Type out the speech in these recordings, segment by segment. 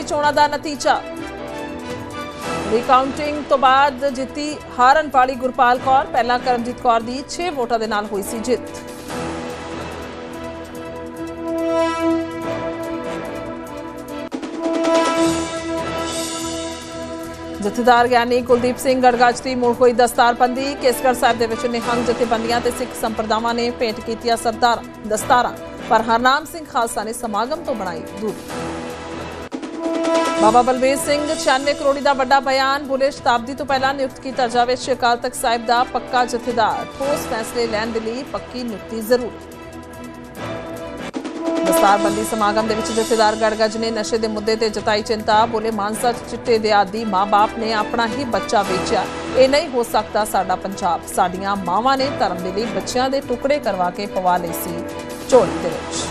ਸਰਪੰਚੀ ਚੋਣਾਂ ਦਾ ਨਤੀਜਾ। ਰੀਕਾਊਂਟਿੰਗ ਤੋਂ ਬਾਅਦ ਜਿੱਤੀ ਹਾਰਨ ਵਾਲੀ ਗੁਰਪਾਲ ਕੌਰ, ਪਹਿਲਾਂ ਕਰਮਜੀਤ ਕੌਰ ਦੀ 6 ਵੋਟਾਂ ਦੇ ਨਾਲ ਹੋਈ ਸੀ ਜਿੱਤ। ਜਥੇਦਾਰ ਗਿਆਨੀ ਕੁਲਦੀਪ ਸਿੰਘ ਗੜਗਾਜ ਦੀ ਮੁੜ ਹੋਈ ਦਸਤਾਰਬੰਦੀ। ਕੇਸਗੜ੍ਹ ਸਾਹਿਬ ਦੇ ਵਿੱਚ ਨਿਹੰਗ ਜਥੇਬੰਦੀਆਂ ਤੇ ਸਿੱਖ ਸੰਪਰਦਾਵਾਂ ਨੇ ਭੇਂਟ ਕੀਤੀਆਂ ਸਰਦਾਰ ਦਸਤਾਰਾਂ। ਪਰ ਹਰਨਾਮ ਸਿੰਘ ਖਾਲਸਾ ਨੇ ਸਮਾਗਮ ਤੋਂ ਬਣਾਈ ਦੂਰੀ। ਬਾਬਾ ਬਲਬੀਰ ਸਿੰਘ 96 ਕਰੋੜੀ ਦਾ ਵੱਡਾ ਬਿਆਨ ਬੁਲੇ ਸ਼ਤਾਬਦੀ ਤੋਂ ਪਹਿਲਾਂ ਨਿਯੁਕਤ ਕੀਤਾ ਜਾਵੇ। ਸ਼੍ਰੀ ਅਕਾਲ ਤਖਤ ਸਾਹਿਬ ਦਾ ਪੱਕਾ ਜਥੇਦਾਰ। ਠੋਸ ਫੈਸਲੇ ਲੈਣ ਦੇ ਲਈ ਪੱਕੀ ਨਿਯੁਕਤੀ ਜ਼ਰੂਰੀ। ਦਸਤਾਰਬੰਦੀ ਸਮਾਗਮ ਦੇ ਵਿੱਚ ਜਥੇਦਾਰ ਗੜਗੜ ਨੇ ਨਸ਼ੇ ਦੇ ਮੁੱਦੇ ਤੇ ਜਤਾਈ ਚਿੰਤਾ, ਬੋਲੇ ਮਾਨਸਾ ਚਿੱਟੇ ਦੇ ਆਦੀ ਮਾਪੇ ਨੇ ਆਪਣਾ ਹੀ ਬੱਚਾ ਵੇਚਿਆ। ਇਹ ਨਹੀਂ ਹੋ ਸਕਦਾ ਸਾਡਾ ਪੰਜਾਬ। ਸਾਡੀਆਂ ਮਾਵਾਂ ਨੇ ਧਰਮ ਦੇ ਲਈ ਬੱਚਿਆਂ ਦੇ ਟੁਕੜੇ ਕਰਵਾ ਕੇ ਪਵਾ ਲਈ ਸੀ। ਝੋਲੀ ਦੇ ਵਿੱਚ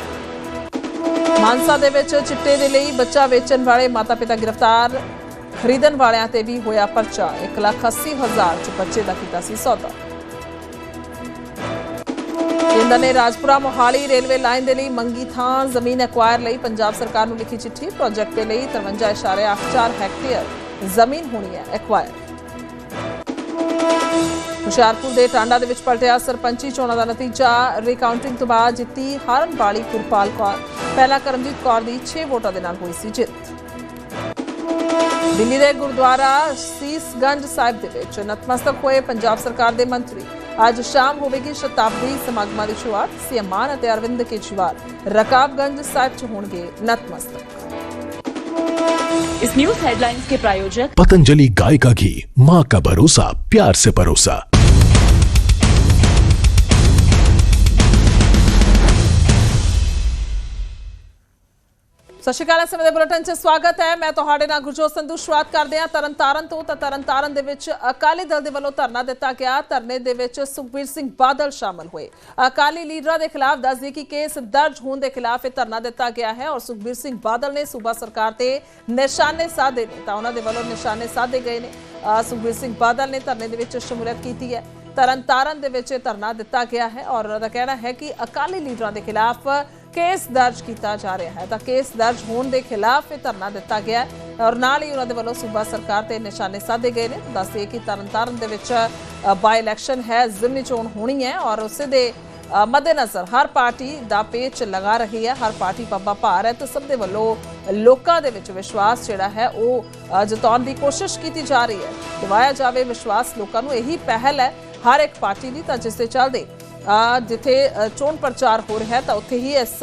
ਮਾਨਸਾ ਦੇ ਵਿੱਚ ਚਿੱਟੇ ਦੇ ਲਈ ਬੱਚਾ ਵੇਚਣ ਵਾਲੇ ਮਾਤਾ-ਪਿਤਾ ਗ੍ਰਿਫਤਾਰ। ਖਰੀਦਣ ਵਾਲਿਆਂ ਤੇ ਵੀ ਹੋਇਆ ਪਰਚਾ। 180000 ਚ ਬੱਚੇ ਦਾ ਕੀਤਾ ਸੀ ਸੌਦਾ। ਕੇਂਦਰ ਨੇ ਰਾਜਪੁਰਾ ਮੋਹਾਲੀ ਰੇਲਵੇ ਲਾਈਨ ਦੇ ਲਈ ਮੰਗੀ ਥਾਂ ਜ਼ਮੀਨ ਐਕਵਾਇਰ ਲਈ ਪੰਜਾਬ ਸਰਕਾਰ ਨੂੰ ਲਿਖੀ ਚਿੱਠੀ। ਪ੍ਰੋਜੈਕਟ ਦੇ ਲਈ 53.84 ਹੈਕਟੇਅਰ ਜ਼ਮੀਨ ਹੋਣੀ ਹੈ ਐਕਵਾਇਰ ਹੁਸ਼ਿਆਰਪੁਰ ਦੇ ਟਾਂਡਾ ਦੇ ਵਿੱਚ ਪਲਟਿਆ ਸਰਪੰਚੀ ਚੋਣਾਂ ਦਾ ਨਤੀਜਾ ਰੀਕਾਊਂਟਿੰਗ ਤੋਂ ਬਾਅਦ ਜਿੱਤੀ ਹਾਰਨ ਵਾਲੀ ਗੁਰਪਾਲ ਕੌਰ ਪਹਿਲਾਂ ਕਰਮਜੀਤ ਕੌਰ ਦੀ 6 ਵੋਟਾਂ ਦੇ ਨਾਲ ਹੋਈ ਸੀ ਜਿੱਤ ਦਿੱਲੀ ਦੇ ਗੁਰਦੁਆਰਾ ਸੀਸਗੰਜ ਸਾਹਿਬ ਦੇ ਵਿੱਚ ਨਤਮਸਤਕ ਹੋਏ ਪੰਜਾਬ ਸਰਕਾਰ ਦੇ ਮੰਤਰੀ ਅੱਜ ਸ਼ਾਮ ਹੋਵੇਗੀ ਸ਼ਤਾਬਦੀ ਸਮਾਗਮਾਂ ਦੀ ਸ਼ੁਰੂਆਤ ਸੀਐਮ ਮਾਨ ਅਤੇ ਅਰਵਿੰਦ ਕੇਜਰੀਵਾਲ ਰਕਾਬਗੰਜ ਸਾਹਿਬ 'ਚ ਹੋਣਗੇ ਨਤਮਸਤਕ इस न्यूज हेडलाइंस के प्रायोजक पतंजलि गाय का घी माँ का भरोसा प्यार से परोसा ਸਤਿ ਸ਼੍ਰੀ ਅਕਾਲ ਸਮੇਂ ਦੇ ਬੁਲੇਟਿਨ 'ਚ ਸਵਾਗਤ ਹੈ। ਮੈਂ ਤੁਹਾਡੇ ਨਾਲ ਗੁਰਜੋਤ ਸੰਧੂ ਸ਼ੁਰੂਆਤ ਕਰਦੇ ਹਾਂ। ਤਰਨਤਾਰਨ ਤੋਂ ਤਾਂ ਤਰਨਤਾਰਨ ਦੇ ਵਿੱਚ ਅਕਾਲੀ ਦਲ ਦੇ ਵੱਲੋਂ ਧਰਨਾ ਦਿੱਤਾ ਗਿਆ। ਧਰਨੇ ਦੇ ਵਿੱਚ ਸੁਖਬੀਰ ਸਿੰਘ ਬਾਦਲ ਸ਼ਾਮਲ ਹੋਏ। ਅਕਾਲੀ ਲੀਡਰਾਂ ਦੇ ਖਿਲਾਫ ਦੱਸਦੀ ਕਿ ਕੇਸ ਦਰਜ ਹੋਣ ਦੇ ਖਿਲਾਫ ਇਹ ਧਰਨਾ ਦਿੱਤਾ ਗਿਆ ਹੈ ਔਰ ਸੁਖਬੀਰ ਸਿੰਘ ਬਾਦਲ ਨੇ ਸੂਬਾ ਸਰਕਾਰ ਤੇ ਨਿਸ਼ਾਨੇ ਸਾਧੇ ਨੇ ਤਾਂ ਉਹਨਾਂ ਦੇ ਵੱਲੋਂ ਨਿਸ਼ਾਨੇ ਸਾਧੇ ਗਏ ਨੇ। ਸੁਖਬੀਰ ਸਿੰਘ ਬਾਦਲ ਨੇ ਧਰਨੇ ਦੇ ਵਿੱਚ ਸ਼ਮੂਲੀਅਤ ਕੀਤੀ ਹੈ। ਤਰਨਤਾਰਨ ਦੇ ਵਿੱਚ ਇਹ ਧਰਨਾ ਦਿੱਤਾ ਗਿਆ ਹੈ ਔਰ ਉਹਨਾਂ ਦਾ ਕਹਿਣਾ ਹੈ ਕਿ ਅਕਾਲੀ ਲੀਡਰਾਂ ਦੇ ਖਿਲਾਫ ਕੇਸ ਦਰਜ ਕੀਤਾ ਜਾ ਰਿਹਾ ਹੈ। ਤਾਂ ਕੇਸ ਦਰਜ ਹੋਣ ਦੇ ਖਿਲਾਫ ਇਹ ਧਰਨਾ ਦਿੱਤਾ ਗਿਆ ਹੈ ਔਰ ਨਾਲ ਹੀ ਉਹਨਾਂ ਦੇ ਵੱਲੋਂ ਸੂਬਾ ਸਰਕਾਰ ਤੇ ਨਿਸ਼ਾਨੇ ਸਾਧੇ ਗਏ ਨੇ। ਦੱਸਦੇ ਕਿ ਤਰਨਤਾਰਨ ਦੇ ਵਿੱਚ ਬਾਈ ਇਲੈਕਸ਼ਨ ਹੈ, ਜ਼ਿਮਨੀ ਚੋਣ ਹੋਣੀ ਹੈ ਔਰ ਉਸੇ ਦੇ ਮੱਦੇਨਜ਼ਰ ਹਰ ਪਾਰਟੀ ਦਾ ਪੇਚ ਲਗਾ ਰਹੀ ਹੈ, ਹਰ ਪਾਰਟੀ ਪੱਬਾ ਭਾਰ ਹੈ। ਤੇ ਸਭ ਦੇ ਵੱਲੋਂ ਲੋਕਾਂ ਦੇ ਵਿੱਚ ਵਿਸ਼ਵਾਸ ਜਿਹੜਾ ਹੈ ਉਹ ਜਤਾਉਣ ਦੀ ਕੋਸ਼ਿਸ਼ ਕੀਤੀ ਜਾ ਰਹੀ ਹੈ। ਦਿਵਾਇਆ ਜਾਵੇ ਵਿਸ਼ਵਾਸ ਲੋਕਾਂ ਨੂੰ ਇਹੀ ਪਹਿਲ ਹੈ ਹਰ ਇੱਕ ਪਾਰਟੀ ਦੀ ਤਾਂ ਜਿਸ ਦੇ ਚੱਲਦੇ ਜਿੱਥੇ ਚੋਣ ਪ੍ਰਚਾਰ ਹੋ ਰਿਹਾ ਤਾਂ ਉੱਥੇ ਹੀ ਇਸ